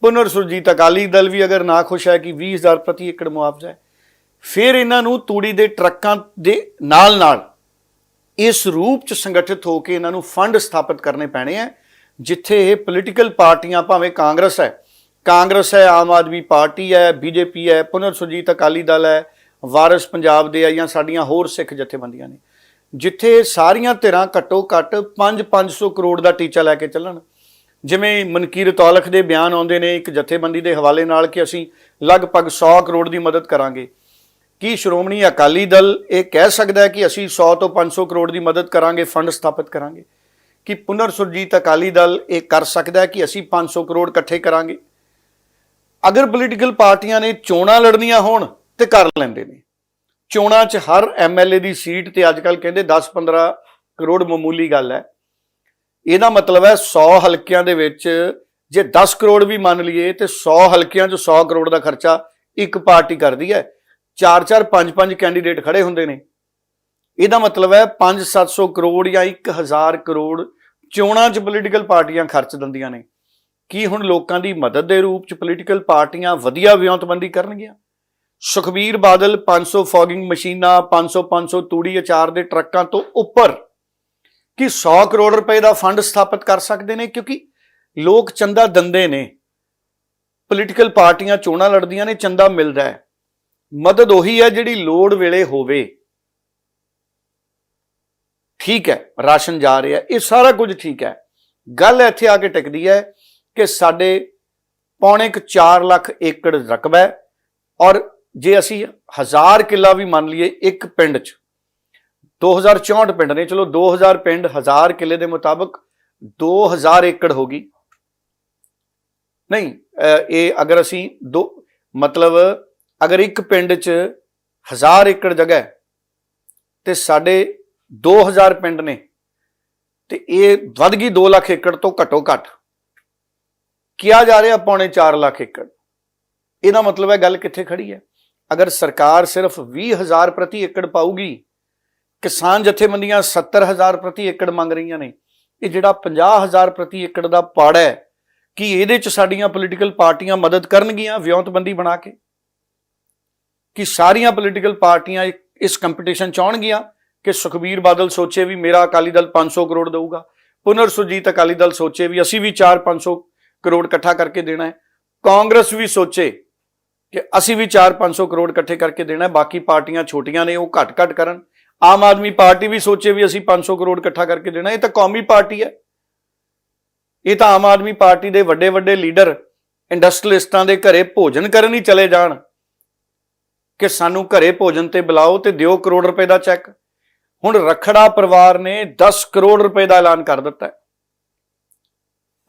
ਪੁਨਰ ਸੁਰਜੀਤ ਅਕਾਲੀ ਦਲ ਵੀ ਅਗਰ ਨਾ ਖੁਸ਼ ਹੈ ਕਿ 20000 ਪ੍ਰਤੀ ਏਕੜ ਮੁਆਵਜ਼ਾ ਹੈ ਫਿਰ ਇਹਨਾਂ ਨੂੰ ਤੂੜੀ ਦੇ ਟਰੱਕਾਂ ਦੇ ਨਾਲ ਨਾਲ ਇਸ ਰੂਪ ਚ ਸੰਗਠਿਤ ਹੋ ਕੇ ਇਹਨਾਂ ਨੂੰ ਫੰਡ ਸਥਾਪਿਤ ਕਰਨੇ ਪੈਣੇ ਆ, ਜਿੱਥੇ ਇਹ ਪੋਲੀਟੀਕਲ ਪਾਰਟੀਆਂ ਭਾਵੇਂ ਕਾਂਗਰਸ ਹੈ। ਕਾਂਗਰਸ ਹੈ, ਆਮ ਆਦਮੀ ਪਾਰਟੀ ਹੈ, ਬੀਜੇਪੀ ਹੈ, ਪੁਨਰ ਸੁਰਜੀਤ ਅਕਾਲੀ ਦਲ ਹੈ, ਵਾਰਿਸ ਪੰਜਾਬ ਦੇ ਆ ਜਾਂ ਸਾਡੀਆਂ ਹੋਰ ਸਿੱਖ ਜਥੇਬੰਦੀਆਂ ਨੇ। ਜਿੱਥੇ ਸਾਰੀਆਂ ਧਿਰਾਂ ਘੱਟੋ ਘੱਟ 5-500 ਕਰੋੜ ਦਾ ਟੀਚਾ ਲੈ ਕੇ ਚੱਲਣ। ਜਿਵੇਂ ਮਨਕੀਰ ਤੌਲਖ ਦੇ ਬਿਆਨ ਆਉਂਦੇ ਨੇ, ਇੱਕ ਜਥੇਬੰਦੀ ਦੇ ਹਵਾਲੇ ਨਾਲ ਕਿ ਅਸੀਂ ਲਗਭਗ 100 ਕਰੋੜ ਦੀ ਮਦਦ ਕਰਾਂਗੇ। ਕੀ ਸ਼੍ਰੋਮਣੀ ਅਕਾਲੀ ਦਲ ਇਹ ਕਹਿ ਸਕਦਾ ਹੈ ਕਿ ਅਸੀਂ 100 ਤੋਂ 500 ਕਰੋੜ ਦੀ ਮਦਦ ਕਰਾਂਗੇ, ਫੰਡ ਸਥਾਪਿਤ ਕਰਾਂਗੇ? ਕਿ ਪੁਨਰ ਸੁਰਜੀਤ ਅਕਾਲੀ ਦਲ ਇਹ ਕਰ ਸਕਦਾ ਹੈ ਕਿ ਅਸੀਂ 500 ਕਰੋੜ ਇਕੱਠੇ ਕਰਾਂਗੇ? ਅਗਰ ਪੋਲੀਟੀਕਲ ਪਾਰਟੀਆਂ ਨੇ ਚੋਣਾਂ ਲੜਨੀਆਂ ਹੋਣ ਤੇ ਕਰ ਲੈਂਦੇ ਨੇ। ਚੋਣਾਂ 'ਚ ਹਰ ਐਮਐਲਏ ਦੀ ਸੀਟ ਤੇ ਅੱਜ ਕੱਲ ਕਹਿੰਦੇ 10-15 ਕਰੋੜ ਮਾਮੂਲੀ ਗੱਲ ਹੈ। ਇਹਦਾ ਮਤਲਬ ਹੈ 100 ਹਲਕਿਆਂ ਦੇ ਵਿੱਚ ਜੇ 10 ਕਰੋੜ ਵੀ ਮੰਨ ਲਈਏ ਤੇ 100 ਹਲਕਿਆਂ 'ਚ 100 ਕਰੋੜ ਦਾ ਖਰਚਾ ਇੱਕ ਪਾਰਟੀ ਕਰਦੀ ਹੈ। 4-4 5-5 ਕੈਂਡੀਡੇਟ ਖੜੇ ਹੁੰਦੇ ਨੇ। ਇਹਦਾ ਮਤਲਬ ਹੈ 5-700 ਕਰੋੜ ਜਾਂ 1000 ਕਰੋੜ ਚੋਣਾਂ 'ਚ ਪੋਲੀਟੀਕਲ ਪਾਰਟੀਆਂ ਖਰਚ ਦਿੰਦੀਆਂ ਨੇ। ਕੀ ਹੁਣ ਲੋਕਾਂ ਦੀ ਮਦਦ ਦੇ ਰੂਪ 'ਚ ਪੋਲੀਟੀਕਲ ਪਾਰਟੀਆਂ ਵਧੀਆ ਵਿਉਂਤਬੰਦੀ ਕਰਨਗੀਆਂ? ਸੁਖਬੀਰ ਬਾਦਲ 500 ਫੌਗਿੰਗ ਮਸ਼ੀਨਾਂ 500 500 ਤੂੜੀ ਅਚਾਰ ਦੇ ਟਰੱਕਾਂ ਤੋਂ ਉੱਪਰ। ਕਿ 100 ਕਰੋੜ ਰੁਪਏ ਦਾ ਫੰਡ ਸਥਾਪਿਤ ਕਰ ਸਕਦੇ ਨੇ? ਕਿਉਂਕਿ ਲੋਕ ਚੰਦਾ ਦਿੰਦੇ ਨੇ। ਪੋਲੀਟੀਕਲ ਪਾਰਟੀਆਂ ਚੋਣਾਂ ਲੜਦੀਆਂ ਨੇ, ਚੰਦਾ ਮਿਲਦਾ ਹੈ। ਮਦਦ ਉਹੀ ਹੈ ਜਿਹੜੀ ਲੋੜ ਵੇਲੇ ਹੋਵੇ। ਠੀਕ ਹੈ, ਰਾਸ਼ਨ ਜਾ ਰਿਹਾ, ਇਹ ਸਾਰਾ ਕੁਝ ਠੀਕ ਹੈ। ਗੱਲ ਇੱਥੇ ਆ ਕੇ ਟਿਕਦੀ ਹੈ ਕਿ ਸਾਡੇ ਪੌਣੇ ਕੁ 4 ਲੱਖ ਏਕੜ ਰਕਬਾ ਹੈ ਔਰ ਜੇ ਅਸੀਂ ਹਜ਼ਾਰ ਕਿੱਲਾ ਵੀ ਮੰਨ ਲਈਏ ਇੱਕ ਪਿੰਡ 'ਚ 2064 ਪਿੰਡ ਨੇ, ਚਲੋ 2000 ਪਿੰਡ ਹਜ਼ਾਰ ਕਿੱਲੇ ਦੇ ਮੁਤਾਬਕ 2000 ਏਕੜ ਹੋ ਗਈ। ਨਹੀਂ ਇਹ ਅਗਰ ਅਸੀਂ ਦੋ, ਮਤਲਬ ਅਗਰ ਇੱਕ ਪਿੰਡ 'ਚ ਹਜ਼ਾਰ ਏਕੜ ਜਗ੍ਹਾ ਹੈ, ਤੇ ਸਾਡੇ 2000 ਪਿੰਡ ਨੇ, ਤੇ ਇਹ ਵੱਧ ਗਈ 2 ਲੱਖ ਏਕੜ ਤੋਂ ਘੱਟੋ ਘੱਟ। ਕਿਹਾ ਜਾ ਰਿਹਾ ਪੌਣੇ 4 ਲੱਖ ਏਕੜ। ਇਹਦਾ ਮਤਲਬ ਹੈ ਗੱਲ ਕਿੱਥੇ ਖੜੀ ਹੈ? ਅਗਰ ਸਰਕਾਰ ਸਿਰਫ 20000 ਪ੍ਰਤੀ ਏਕੜ ਪਾਊਗੀ, ਕਿਸਾਨ ਜਥੇਬੰਦੀਆਂ 70000 ਪ੍ਰਤੀ ਏਕੜ ਮੰਗ ਰਹੀਆਂ ਨੇ, ਇਹ ਜਿਹੜਾ 50000 ਪ੍ਰਤੀ ਏਕੜ ਦਾ ਪਾੜ ਹੈ, ਕਿ ਇਹਦੇ ਚ ਸਾਡੀਆਂ ਪੋਲੀਟੀਕਲ ਪਾਰਟੀਆਂ ਮਦਦ ਕਰਨਗੀਆਂ ਵਿਉਂਤਬੰਦੀ ਬਣਾ ਕੇ? ਕਿ ਸਾਰੀਆਂ ਪੋਲੀਟੀਕਲ ਪਾਰਟੀਆਂ ਇਸ ਕੰਪੀਟੀਸ਼ਨ ਚ ਆਉਣਗੀਆਂ ਕਿ ਸੁਖਬੀਰ ਬਾਦਲ ਸੋਚੇ ਵੀ ਮੇਰਾ ਅਕਾਲੀ ਦਲ 500 ਕਰੋੜ ਦੇਊਗਾ, ਪੁਨਰ ਸੁਰਜੀਤ ਅਕਾਲੀ ਦਲ ਸੋਚੇ ਵੀ ਅਸੀਂ ਵੀ 4-500 ਕਰੋੜ ਇਕੱਠਾ ਕਰਕੇ ਦੇਣਾ ਹੈ, ਕਾਂਗਰਸ ਵੀ ਸੋਚੇ ਕਿ ਅਸੀਂ ਵੀ 4-500 ਕਰੋੜ ਇਕੱਠੇ ਕਰਕੇ ਦੇਣਾ ਬਾਕੀ ਪਾਰਟੀਆਂ ਛੋਟੀਆਂ ਨੇ ਉਹ ਘੱਟ-ਘੱਟ ਕਰਨ, ਆਮ ਆਦਮੀ ਪਾਰਟੀ ਵੀ ਸੋਚੇ ਵੀ ਅਸੀਂ 500 ਕਰੋੜ ਇਕੱਠਾ ਕਰਕੇ ਦੇਣਾ ਇਹ ਤਾਂ ਕੌਮੀ ਪਾਰਟੀ ਹੈ। ਇਹ ਤਾਂ ਆਮ ਆਦਮੀ ਪਾਰਟੀ ਦੇ ਵੱਡੇ ਵੱਡੇ ਲੀਡਰ ਇੰਡਸਟਰੀਲਿਸਟਾਂ ਦੇ ਘਰੇ ਭੋਜਨ ਕਰਨ ਹੀ ਚਲੇ ਜਾਣ। ਕਿ ਸਾਨੂੰ ਘਰੇ ਭੋਜਨ ਤੇ ਬੁਲਾਓ ਤੇ ਦਿਓ ਕਰੋੜ ਰੁਪਏ ਦਾ ਚੈੱਕ। ਹੁਣ ਰਖੜਾ ਪਰਿਵਾਰ ਨੇ 10 ਕਰੋੜ ਰੁਪਏ ਦਾ ਐਲਾਨ ਕਰ ਦਿੱਤਾ ਹੈ।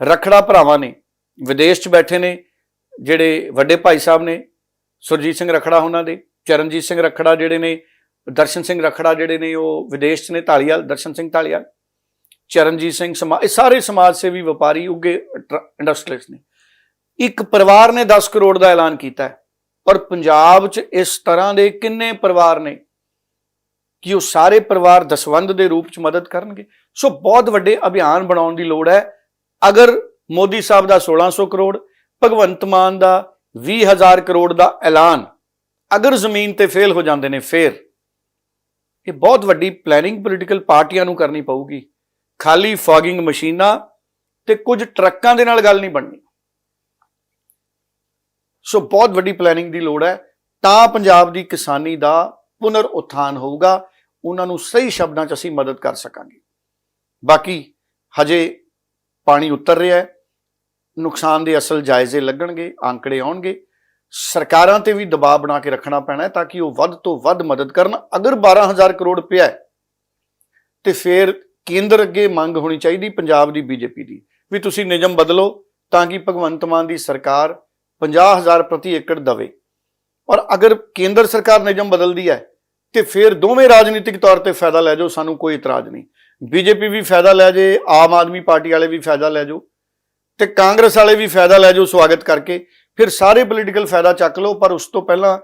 ਰਖੜਾ ਭਰਾਵਾਂ ਨੇ, ਵਿਦੇਸ਼ 'ਚ ਬੈਠੇ ਨੇ ਜਿਹੜੇ ਵੱਡੇ ਭਾਈ ਸਾਹਿਬ ਨੇ, ਸੁਰਜੀਤ ਸਿੰਘ ਰਖੜਾ ਉਹਨਾਂ ਦੇ, ਚਰਨਜੀਤ ਸਿੰਘ ਰਖੜਾ ਜਿਹੜੇ ਨੇ, ਦਰਸ਼ਨ ਸਿੰਘ ਰਖੜਾ ਜਿਹੜੇ ਨੇ ਉਹ ਵਿਦੇਸ਼ 'ਚ ਨੇ ਢਾਲੀਵਾਲ ਦਰਸ਼ਨ ਸਿੰਘ ਢਾਲੀਵਾਲ ਚਰਨਜੀਤ ਸਿੰਘ ਸਮਾ, ਇਹ ਸਾਰੇ ਸਮਾਜ ਸੇਵੀ ਵਪਾਰੀ ਉੱਗੇ ਇੰਡਸਟਰੀਅਲਿਸਟ ਨੇ। ਇੱਕ ਪਰਿਵਾਰ ਨੇ 10 ਕਰੋੜ ਦਾ ਐਲਾਨ ਕੀਤਾ ਹੈ। ਔਰ ਪੰਜਾਬ 'ਚ ਇਸ ਤਰ੍ਹਾਂ ਦੇ ਕਿੰਨੇ ਪਰਿਵਾਰ ਨੇ ਕਿ ਉਹ ਸਾਰੇ ਪਰਿਵਾਰ ਦਸਵੰਦ ਦੇ ਰੂਪ 'ਚ ਮਦਦ ਕਰਨਗੇ? ਸੋ ਬਹੁਤ ਵੱਡੇ ਅਭਿਆਨ ਬਣਾਉਣ ਦੀ ਲੋੜ ਹੈ। ਅਗਰ ਮੋਦੀ ਸਾਹਿਬ ਦਾ 1600 ਕਰੋੜ, ਭਗਵੰਤ ਮਾਨ ਦਾ 20000 ਕਰੋੜ ਦਾ ਐਲਾਨ ਅਗਰ ਜ਼ਮੀਨ ਤੇ ਫੇਲ ਹੋ ਜਾਂਦੇ ਨੇ ਫੇਰ, ਇਹ ਬਹੁਤ ਵੱਡੀ ਪਲੈਨਿੰਗ ਪੋਲੀਟੀਕਲ ਪਾਰਟੀਆਂ ਨੂੰ ਕਰਨੀ ਪਊਗੀ। ਖਾਲੀ ਫੌਗਿੰਗ ਮਸ਼ੀਨਾਂ ਤੇ ਕੁਝ ਟਰੱਕਾਂ ਦੇ ਨਾਲ ਗੱਲ ਨਹੀਂ ਬਣਨੀ। ਸੋ ਬਹੁਤ ਵੱਡੀ ਪਲੈਨਿੰਗ ਦੀ ਲੋੜ ਹੈ। ਤਾਂ ਪੰਜਾਬ ਦੀ ਕਿਸਾਨੀ ਦਾ ਪੁਨਰ ਉਥਾਨ ਹੋਊਗਾ। ਉਹਨਾਂ ਨੂੰ ਸਹੀ ਸ਼ਬਦਾਂ 'ਚ ਅਸੀਂ ਮਦਦ ਕਰ ਸਕਾਂਗੇ। ਬਾਕੀ ਹਜੇ ਪਾਣੀ ਉਤਰ ਰਿਹਾ ਹੈ। ਨੁਕਸਾਨ ਦੇ ਅਸਲ ਜਾਇਜ਼ੇ ਲੱਗਣਗੇ ਆંકੜੇ ਆਉਣਗੇ। ਸਰਕਾਰਾਂ ਤੇ ਵੀ ਦਬਾਅ ਬਣਾ ਕੇ ਰੱਖਣਾ ਪੈਣਾ ਤਾਂ ਕਿ ਉਹ ਵੱਧ ਤੋਂ ਵੱਧ ਮਦਦ ਕਰਨ। ਅਗਰ 12000 ਕਰੋੜ ਪਿਆ ਹੈ, ਤੇ ਫਿਰ ਕੇਂਦਰ ਅੱਗੇ ਮੰਗ ਹੋਣੀ ਚਾਹੀਦੀ ਪੰਜਾਬ ਦੀ ਬੀਜੇਪੀ ਦੀ। ਵੀ ਤੁਸੀਂ ਨਿਯਮ ਬਦਲੋ ਤਾਂ ਕਿ ਭਗਵੰਤ ਮਾਨ ਦੀ ਸਰਕਾਰ 50000 ਪ੍ਰਤੀ ਏਕੜ ਦਵੇ। ਔਰ ਅਗਰ ਕੇਂਦਰ ਸਰਕਾਰ ਨਿਯਮ ਬਦਲਦੀ ਹੈ, ਤੇ ਫਿਰ ਦੋਵੇਂ ਰਾਜਨੀਤਿਕ ਤੌਰ ਤੇ ਫਾਇਦਾ ਲੈ ਜਾਓ, ਸਾਨੂੰ ਕੋਈ ਇਤਰਾਜ਼ ਨਹੀਂ। ਬੀਜੇਪੀ ਵੀ ਫਾਇਦਾ ਲੈ ਜੇ, ਆਮ ਆਦਮੀ ਪਾਰਟੀ ਵਾਲੇ ਵੀ ਫਾਇਦਾ ਲੈ ਜਾਓ, ਤੇ ਕਾਂਗਰਸ ਵਾਲੇ ਵੀ ਫਾਇਦਾ ਲੈ ਜਾਓ ਸਵਾਗਤ ਕਰਕੇ, ਫਿਰ ਸਾਰੇ ਪੋਲੀਟੀਕਲ ਫਾਇਦਾ ਚੱਕ ਲਓ, ਪਰ ਉਸ ਤੋਂ ਪਹਿਲਾਂ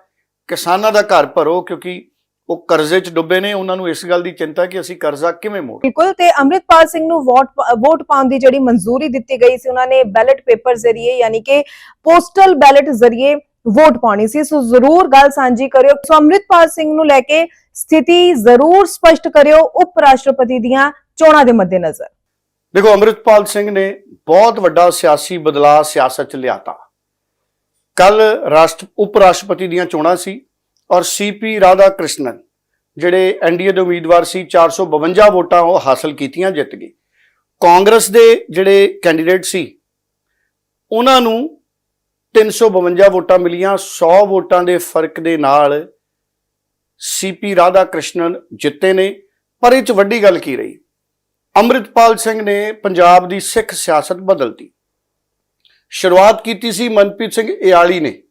ਕਿਸਾਨਾਂ ਦਾ ਘਰ ਭਰੋ, ਕਿਉਂਕਿ ਉਹ ਕਰਜ਼ੇ 'ਚ ਡੁੱਬੇ ਨੇ ਉਹਨਾਂ ਨੂੰ ਇਸ ਗੱਲ ਦੀ ਚਿੰਤਾ ਕਿ ਅਸੀਂ ਕਰਜ਼ਾ ਕਿਵੇਂ ਮੋੜ ਬਿਲਕੁਲ ਤੇ ਅੰਮ੍ਰਿਤਪਾਲ ਸਿੰਘ ਨੂੰ ਵੋਟ ਵੋਟ ਪਾਉਣ ਦੀ ਜਿਹੜੀ ਮਨਜ਼ੂਰੀ ਦਿੱਤੀ ਗਈ ਸੀ ਉਹਨਾਂ ਨੇ ਬੈਲਟ ਪੇਪਰ ਜ਼ਰੀਏ ਯਾਨੀ ਕਿ ਪੋਸਟਲ ਬੈਲਟ ਜ਼ਰੀਏ ਵੋਟ ਪਾਉਣੀ ਸੀ। ਸੋ ਜ਼ਰੂਰ ਗੱਲ ਸਾਂਝੀ ਕਰਿਓ। ਸੋ ਅੰਮ੍ਰਿਤਪਾਲ ਸਿੰਘ ਨੂੰ ਲੈ ਕੇ ਸਥਿਤੀ ਜ਼ਰੂਰ ਸਪਸ਼ਟ ਕਰਿਓ ਉਪ ਰਾਸ਼ਟਰਪਤੀ ਦੀਆਂ ਚੋਣਾਂ ਦੇ ਮੱਦੇਨਜ਼ਰ। ਦੇਖੋ ਅੰਮ੍ਰਿਤਪਾਲ ਸਿੰਘ ਨੇ ਬਹੁਤ ਵੱਡਾ ਸਿਆਸੀ ਬਦਲਾਅ ਸਿਆਸਤ ਚ ਲਿਆਤਾ। ਕੱਲ ਰਾਸ਼ਟਰ ਉਪ ਰਾਸ਼ਟਰਪਤੀ ਦੀਆਂ ਚੋਣਾਂ ਸੀ। ਔਰ ਸੀਪੀ ਰਾਧਾ ਕ੍ਰਿਸ਼ਨਨ ਜਿਹੜੇ ਐਨਡੀਏ ਦੇ ਉਮੀਦਵਾਰ ਸੀ 452 ਵੋਟਾਂ ਉਹ ਹਾਸਲ ਕੀਤੀਆਂ, ਜਿੱਤ ਗਏ। ਕਾਂਗਰਸ ਦੇ ਜਿਹੜੇ ਕੈਂਡੀਡੇਟ ਸੀ, ਉਹਨਾਂ ਨੂੰ 352 ਵੋਟਾਂ ਮਿਲੀਆਂ 100 ਵੋਟਾਂ ਦੇ ਫ਼ਰਕ ਦੇ ਨਾਲ ਸੀਪੀ ਰਾਧਾ ਕ੍ਰਿਸ਼ਨਨ ਜਿੱਤੇ ਨੇ। ਪਰ ਇਹ ਚ ਵੱਡੀ ਗੱਲ ਕੀ ਰਹੀ? ਅੰਮ੍ਰਿਤਪਾਲ ਸਿੰਘ ਨੇ ਪੰਜਾਬ ਦੀ ਸਿੱਖ ਸਿਆਸਤ ਬਦਲਤੀ। ਸ਼ੁਰੂਆਤ ਕੀਤੀ ਸੀ ਮਨਪ੍ਰੀਤ ਸਿੰਘ ਇਆਲੀ ਨੇ।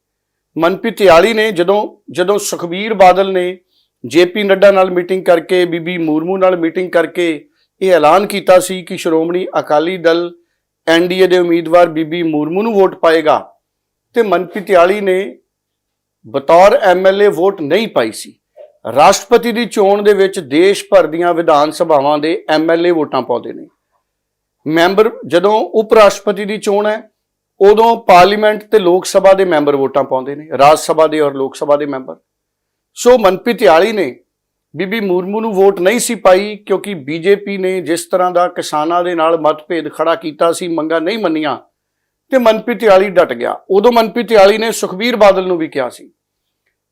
ਮਨਪ੍ਰੀਤ ਇਆਲੀ ਨੇ ਜਦੋਂ ਜਦੋਂ ਸੁਖਬੀਰ ਬਾਦਲ ਨੇ ਜੇਪੀ ਨੱਡਾ ਨਾਲ ਮੀਟਿੰਗ ਕਰਕੇ, ਬੀਬੀ ਮੂਰਮੂ ਨਾਲ ਮੀਟਿੰਗ ਕਰਕੇ ਇਹ ਐਲਾਨ ਕੀਤਾ ਸੀ ਕਿ ਸ਼੍ਰੋਮਣੀ ਅਕਾਲੀ ਦਲ ਐਨਡੀਏ ਦੇ ਉਮੀਦਵਾਰ ਬੀਬੀ ਮੂਰਮੂ ਨੂੰ ਵੋਟ ਪਾਏਗਾ ਤੇ ਮਨਪ੍ਰੀਤ ਇਆਲੀ ਨੇ ਬਤੌਰ ਐਮਐਲਏ ਵੋਟ ਨਹੀਂ ਪਾਈ ਸੀ। ਰਾਸ਼ਟਰਪਤੀ ਦੀ ਚੋਣ ਦੇ ਵਿੱਚ ਦੇਸ਼ ਭਰ ਦੀਆਂ ਵਿਧਾਨ ਸਭਾਵਾਂ ਦੇ ਐਮਐਲਏ ਵੋਟਾਂ ਪਾਉਂਦੇ ਨੇ। ਮੈਂਬਰ ਜਦੋਂ ਉਪ ਰਾਸ਼ਟਰਪਤੀ ਦੀ ਚੋਣ ਹੈ ਉਦੋਂ ਪਾਰਲੀਮੈਂਟ ਤੇ ਲੋਕ ਸਭਾ ਦੇ ਮੈਂਬਰ ਵੋਟਾਂ ਪਾਉਂਦੇ ਨੇ, ਰਾਜ ਸਭਾ ਦੇ ਔਰ ਲੋਕ ਸਭਾ ਦੇ ਮੈਂਬਰ। ਸੋ ਮਨਪ੍ਰੀਤ ਇਆਲੀ ਨੇ ਬੀਬੀ ਮੁਰਮੂ ਨੂੰ ਵੋਟ ਨਹੀਂ ਸੀ ਪਾਈ ਕਿਉਂਕਿ ਬੀਜੇਪੀ ਨੇ ਜਿਸ ਤਰ੍ਹਾਂ ਦਾ ਕਿਸਾਨਾਂ ਦੇ ਨਾਲ ਮਤਭੇਦ ਖੜਾ ਕੀਤਾ ਸੀ, ਮੰਗਾ ਨਹੀਂ ਮੰਨੀਆਂ ਤੇ ਮਨਪ੍ਰੀਤ ਇਆਲੀ ਡਟ ਗਿਆ। ਉਦੋਂ ਮਨਪ੍ਰੀਤ ਇਆਲੀ ਨੇ ਸੁਖਬੀਰ ਬਾਦਲ ਨੂੰ ਵੀ ਕਿਹਾ ਸੀ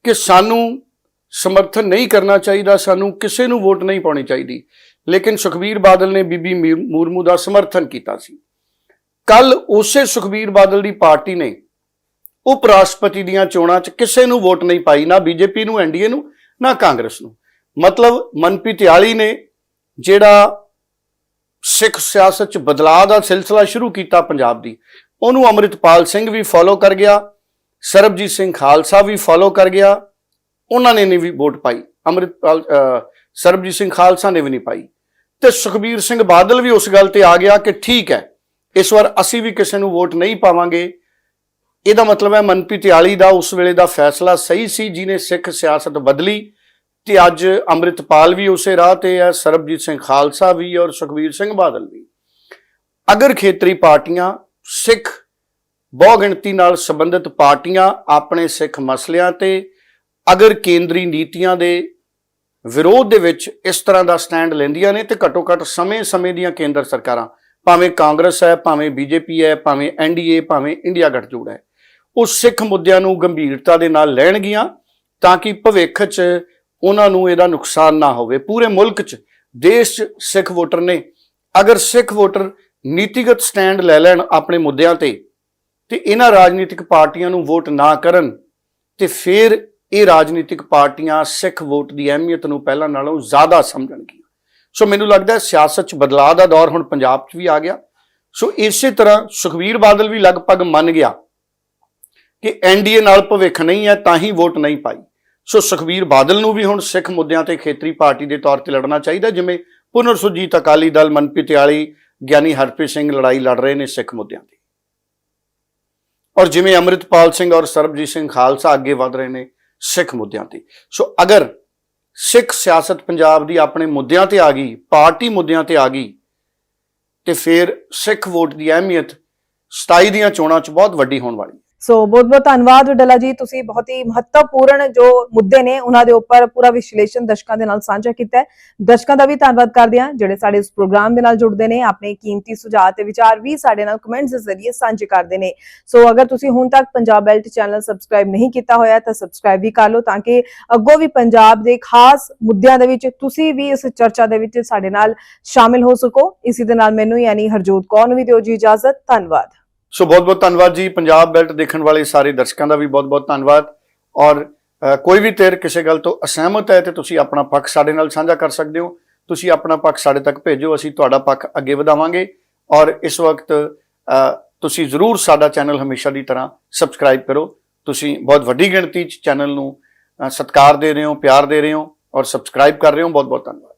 ਕਿ ਸਾਨੂੰ ਸਮਰਥਨ ਨਹੀਂ ਕਰਨਾ ਚਾਹੀਦਾ, ਸਾਨੂੰ ਕਿਸੇ ਨੂੰ ਵੋਟ ਨਹੀਂ ਪਾਉਣੀ ਚਾਹੀਦੀ। ਲੇਕਿਨ ਸੁਖਬੀਰ ਬਾਦਲ ਨੇ ਬੀਬੀ ਮੀਰ- ਮੂਰਮੂ ਦਾ ਸਮਰਥਨ ਕੀਤਾ ਸੀ। ਕੱਲ ਉਸੇ ਸੁਖਬੀਰ ਬਾਦਲ ਦੀ ਪਾਰਟੀ ਨੇ ਉਪ ਰਾਸ਼ਟਰਪਤੀ ਦੀਆਂ ਚੋਣਾਂ 'ਚ ਕਿਸੇ ਨੂੰ ਵੋਟ ਨਹੀਂ ਪਾਈ, ਨਾ ਬੀਜੇਪੀ ਨੂੰ ਐਨਡੀਏ ਨੂੰ, ਨਾ ਕਾਂਗਰਸ ਨੂੰ। ਮਤਲਬ ਮਨਪ੍ਰੀਤ ਇਆਲੀ ਨੇ ਜਿਹੜਾ ਸਿੱਖ ਸਿਆਸਤ 'ਚ ਬਦਲਾਅ ਦਾ ਸਿਲਸਿਲਾ ਸ਼ੁਰੂ ਕੀਤਾ ਪੰਜਾਬ ਦੀ, ਉਹਨੂੰ ਅੰਮ੍ਰਿਤਪਾਲ ਸਿੰਘ ਵੀ ਫੋਲੋ ਕਰ ਗਿਆ, ਸਰਬਜੀਤ ਸਿੰਘ ਖਾਲਸਾ ਵੀ ਫੋਲੋ ਕਰ ਗਿਆ, ਉਹਨਾਂ ਨੇ ਨਹੀਂ ਵੀ ਵੋਟ ਪਾਈ, ਅੰਮ੍ਰਿਤਪਾਲ ਸਰਬਜੀਤ ਸਿੰਘ ਖਾਲਸਾ ਨੇ ਵੀ ਨਹੀਂ ਪਾਈ। ਤੇ ਸੁਖਬੀਰ ਸਿੰਘ ਬਾਦਲ ਵੀ ਉਸ ਗੱਲ ਤੇ ਆ ਗਿਆ ਕਿ ਠੀਕ ਹੈ ਇਸ ਵਾਰ ਅਸੀਂ ਵੀ ਕਿਸੇ ਨੂੰ ਵੋਟ ਨਹੀਂ ਪਾਵਾਂਗੇ। ਇਹਦਾ ਮਤਲਬ ਹੈ ਮਨਪ੍ਰੀਤ ਇਆਲੀ ਦਾ ਉਸ ਵੇਲੇ ਦਾ ਫੈਸਲਾ ਸਹੀ ਸੀ ਜਿਨੇ ਸਿੱਖ ਸਿਆਸਤ ਬਦਲੀ ਤੇ ਅੱਜ ਅੰਮ੍ਰਿਤਪਾਲ ਵੀ ਉਸੇ ਰਾਹ ਤੇ ਹੈ, ਸਰਬਜੀਤ ਸਿੰਘ ਖਾਲਸਾ ਵੀ ਔਰ ਸੁਖਬੀਰ ਸਿੰਘ ਬਾਦਲ ਵੀ। ਅਗਰ ਖੇਤਰੀ ਪਾਰਟੀਆਂ ਸਿੱਖ ਬਹੁ ਗਿਣਤੀ ਨਾਲ ਸੰਬੰਧਿਤ ਪਾਰਟੀਆਂ ਆਪਣੇ ਸਿੱਖ ਮਸਲਿਆਂ ਤੇ, ਅਗਰ ਕੇਂਦਰੀ ਨੀਤੀਆਂ ਦੇ ਵਿਰੋਧ ਦੇ ਵਿੱਚ ਇਸ ਤਰ੍ਹਾਂ ਦਾ ਸਟੈਂਡ ਲੈਂਦੀਆਂ ਨੇ ਤੇ ਘੱਟੋ ਘੱਟ ਸਮੇਂ-ਸਮੇਂ ਦੀਆਂ ਕੇਂਦਰ ਸਰਕਾਰਾਂ ਭਾਵੇਂ ਕਾਂਗਰਸ ਹੈ, ਭਾਵੇਂ ਬੀਜੇਪੀ ਹੈ, ਭਾਵੇਂ ਐਨਡੀਏ, ਭਾਵੇਂ ਇੰਡੀਆ ਗੱਠਜੋੜ ਹੈ, ਉਹ ਸਿੱਖ ਮੁੱਦਿਆਂ ਨੂੰ ਗੰਭੀਰਤਾ ਦੇ ਨਾਲ ਲੈਣਗੀਆਂ ਤਾਂ ਕਿ ਭਵਿੱਖ 'ਚ ਉਹਨਾਂ ਨੂੰ ਇਹਦਾ ਨੁਕਸਾਨ ਨਾ ਹੋਵੇ। ਪੂਰੇ ਮੁਲਕ 'ਚ ਦੇਸ਼ 'ਚ ਸਿੱਖ ਵੋਟਰ ਨੇ ਅਗਰ ਸਿੱਖ ਵੋਟਰ ਨੀਤੀਗਤ ਸਟੈਂਡ ਲੈ ਲੈਣ ਆਪਣੇ ਮੁੱਦਿਆਂ ਤੇ ਤੇ ਇਹਨਾਂ ਰਾਜਨੀਤਿਕ ਪਾਰਟੀਆਂ ਨੂੰ ਵੋਟ ਨਾ ਕਰਨ ਤੇ ਫਿਰ ਇਹ ਰਾਜਨੀਤਿਕ ਪਾਰਟੀਆਂ ਸਿੱਖ ਵੋਟ ਦੀ ਅਹਿਮੀਅਤ ਨੂੰ ਪਹਿਲਾਂ ਨਾਲੋਂ ਜ਼ਿਆਦਾ ਸਮਝਣਗੀਆਂ। ਸੋ ਮੈਨੂੰ ਲੱਗਦਾ ਸਿਆਸਤ 'ਚ ਬਦਲਾਅ ਦਾ ਦੌਰ ਹੁਣ ਪੰਜਾਬ 'ਚ ਵੀ ਆ ਗਿਆ। ਸੋ ਇਸੇ ਤਰ੍ਹਾਂ ਸੁਖਵੀਰ ਬਾਦਲ ਵੀ ਲਗਭਗ ਮੰਨ ਗਿਆ ਕਿ ਐਨਡੀਏ ਨਾਲ ਭਵਿੱਖ ਨਹੀਂ ਹੈ, ਤਾਂ ਹੀ ਵੋਟ ਨਹੀਂ ਪਾਈ। ਸੋ ਸੁਖਵੀਰ ਬਾਦਲ ਨੂੰ ਵੀ ਹੁਣ ਸਿੱਖ ਮੁੱਦਿਆਂ ਤੇ ਖੇਤਰੀ ਪਾਰਟੀ ਦੇ ਤੌਰ ਤੇ ਲੜਨਾ ਚਾਹੀਦਾ ਜਿਵੇਂ ਪੁਨਰ ਸੁਰਜੀਤ ਅਕਾਲੀ ਦਲ, ਮਨਪ੍ਰੀਤ ਇਆਲੀ ਗਿਆਨੀ ਹਰਪ੍ਰੀਤ ਸਿੰਘ ਲੜਾਈ ਲੜ ਰਹੇ ਨੇ ਸਿੱਖ ਮੁੱਦਿਆਂ ਤੇ। ਔਰ ਜਿਵੇਂ ਅੰਮ੍ਰਿਤਪਾਲ ਸਿੰਘ ਔਰ ਸਰਬਜੀਤ ਸਿੰਘ ਖਾਲਸਾ ਅੱਗੇ ਵਧ ਰਹੇ ਨੇ ਸਿੱਖ ਮੁੱਦਿਆਂ ਤੇ। ਸੋ ਅਗਰ ਸਿੱਖ ਸਿਆਸਤ ਪੰਜਾਬ ਦੀ ਆਪਣੇ ਮੁੱਦਿਆਂ ਤੇ ਆ ਗਈ, ਪਾਰਟੀ ਮੁੱਦਿਆਂ ਤੇ ਆ ਗਈ ਤੇ ਫਿਰ ਸਿੱਖ ਵੋਟ ਦੀ ਅਹਿਮੀਅਤ 27 ਦੀਆਂ ਚੋਣਾਂ 'ਚ ਬਹੁਤ ਵੱਡੀ ਹੋਣ ਵਾਲੀ ਹੈ। ਸੋ ਬਹੁਤ ਬਹੁਤ ਧੰਨਵਾਦ ਡੱਲਾ ਜੀ, ਤੁਸੀਂ ਬਹੁਤ ਹੀ ਮਹੱਤਵਪੂਰਨ ਜੋ ਮੁੱਦੇ ਨੇ ਉਹਨਾਂ ਦੇ ਉੱਪਰ ਪੂਰਾ ਵਿਸ਼ਲੇਸ਼ਣ ਦਰਸ਼ਕਾਂ ਦੇ ਨਾਲ ਸਾਂਝਾ ਕੀਤਾ ਹੈ। ਦਰਸ਼ਕਾਂ ਦਾ ਵੀ ਧੰਨਵਾਦ ਕਰਦੇ ਹਾਂ, ਜਿਹੜੇ ਸਾਡੇ ਇਸ ਪ੍ਰੋਗਰਾਮ ਦੇ ਨਾਲ ਜੁੜਦੇ ਨੇ, ਆਪਣੇ ਕੀਮਤੀ ਸੁਝਾਅ ਤੇ ਵਿਚਾਰ ਵੀ ਸਾਡੇ ਨਾਲ ਕਮੈਂਟਸ ਦੇ ਜ਼ਰੀਏ ਸਾਂਝੇ ਕਰਦੇ ਨੇ। ਸੋ ਅਗਰ ਤੁਸੀਂ ਹੁਣ ਤੱਕ ਪੰਜਾਬ ਬੈਲਟ ਚੈਨਲ ਸਬਸਕ੍ਰਾਈਬ ਨਹੀਂ ਕੀਤਾ ਹੋਇਆ, ਤਾਂ ਸਬਸਕ੍ਰਾਈਬ ਵੀ ਕਰ ਲਓ ਤਾਂ ਕਿ ਅੱਗੋਂ ਵੀ ਪੰਜਾਬ ਦੇ ਖਾਸ ਮੁੱਦਿਆਂ ਦੇ ਵਿੱਚ ਤੁਸੀਂ ਵੀ ਇਸ ਚਰਚਾ ਦੇ ਵਿੱਚ ਸਾਡੇ ਨਾਲ ਸ਼ਾਮਿਲ ਹੋ ਸਕੋ। ਇਸੇ ਦੇ ਨਾਲ ਮੈਨੂੰ ਯਾਨੀ ਹਰਜੋਤ ਕੌਰ ਨੂੰ ਵੀ ਦਿਓ ਜੀ ਇਜਾਜ਼ਤ। ਧੰਨਵਾਦ। ਸੋ ਬਹੁਤ ਬਹੁਤ ਧੰਨਵਾਦ ਜੀ। ਪੰਜਾਬ ਬੈਲਟ ਦੇਖਣ ਵਾਲੇ ਸਾਰੇ ਦਰਸ਼ਕਾਂ ਦਾ ਵੀ ਬਹੁਤ ਬਹੁਤ ਧੰਨਵਾਦ। ਔਰ ਕੋਈ ਵੀ ਧਿਰ ਕਿਸੇ ਗੱਲ ਤੋਂ ਅਸਹਿਮਤ ਹੈ ਤੇ ਤੁਸੀਂ ਆਪਣਾ ਪੱਖ ਸਾਡੇ ਨਾਲ ਸਾਂਝਾ ਕਰ ਸਕਦੇ ਹੋ। ਤੁਸੀਂ ਆਪਣਾ ਪੱਖ ਸਾਡੇ ਤੱਕ ਭੇਜੋ, ਅਸੀਂ ਤੁਹਾਡਾ ਪੱਖ ਅੱਗੇ ਵਧਾਵਾਂਗੇ। ਔਰ ਇਸ ਵਕਤ ਤੁਸੀਂ ਜ਼ਰੂਰ ਸਾਡਾ ਚੈਨਲ ਹਮੇਸ਼ਾ ਦੀ ਤਰ੍ਹਾਂ ਸਬਸਕ੍ਰਾਈਬ ਕਰੋ। ਤੁਸੀਂ ਬਹੁਤ ਵੱਡੀ ਗਿਣਤੀ ਚ ਚੈਨਲ ਨੂੰ ਸਤਿਕਾਰ ਦੇ ਰਹੇ ਹੋ, ਪਿਆਰ ਦੇ ਰਹੇ ਹੋ ਔਰ ਸਬਸਕ੍ਰਾਈਬ ਕਰ ਰਹੇ ਹੋ। ਬਹੁਤ ਬਹੁਤ ਧੰਨਵਾਦ।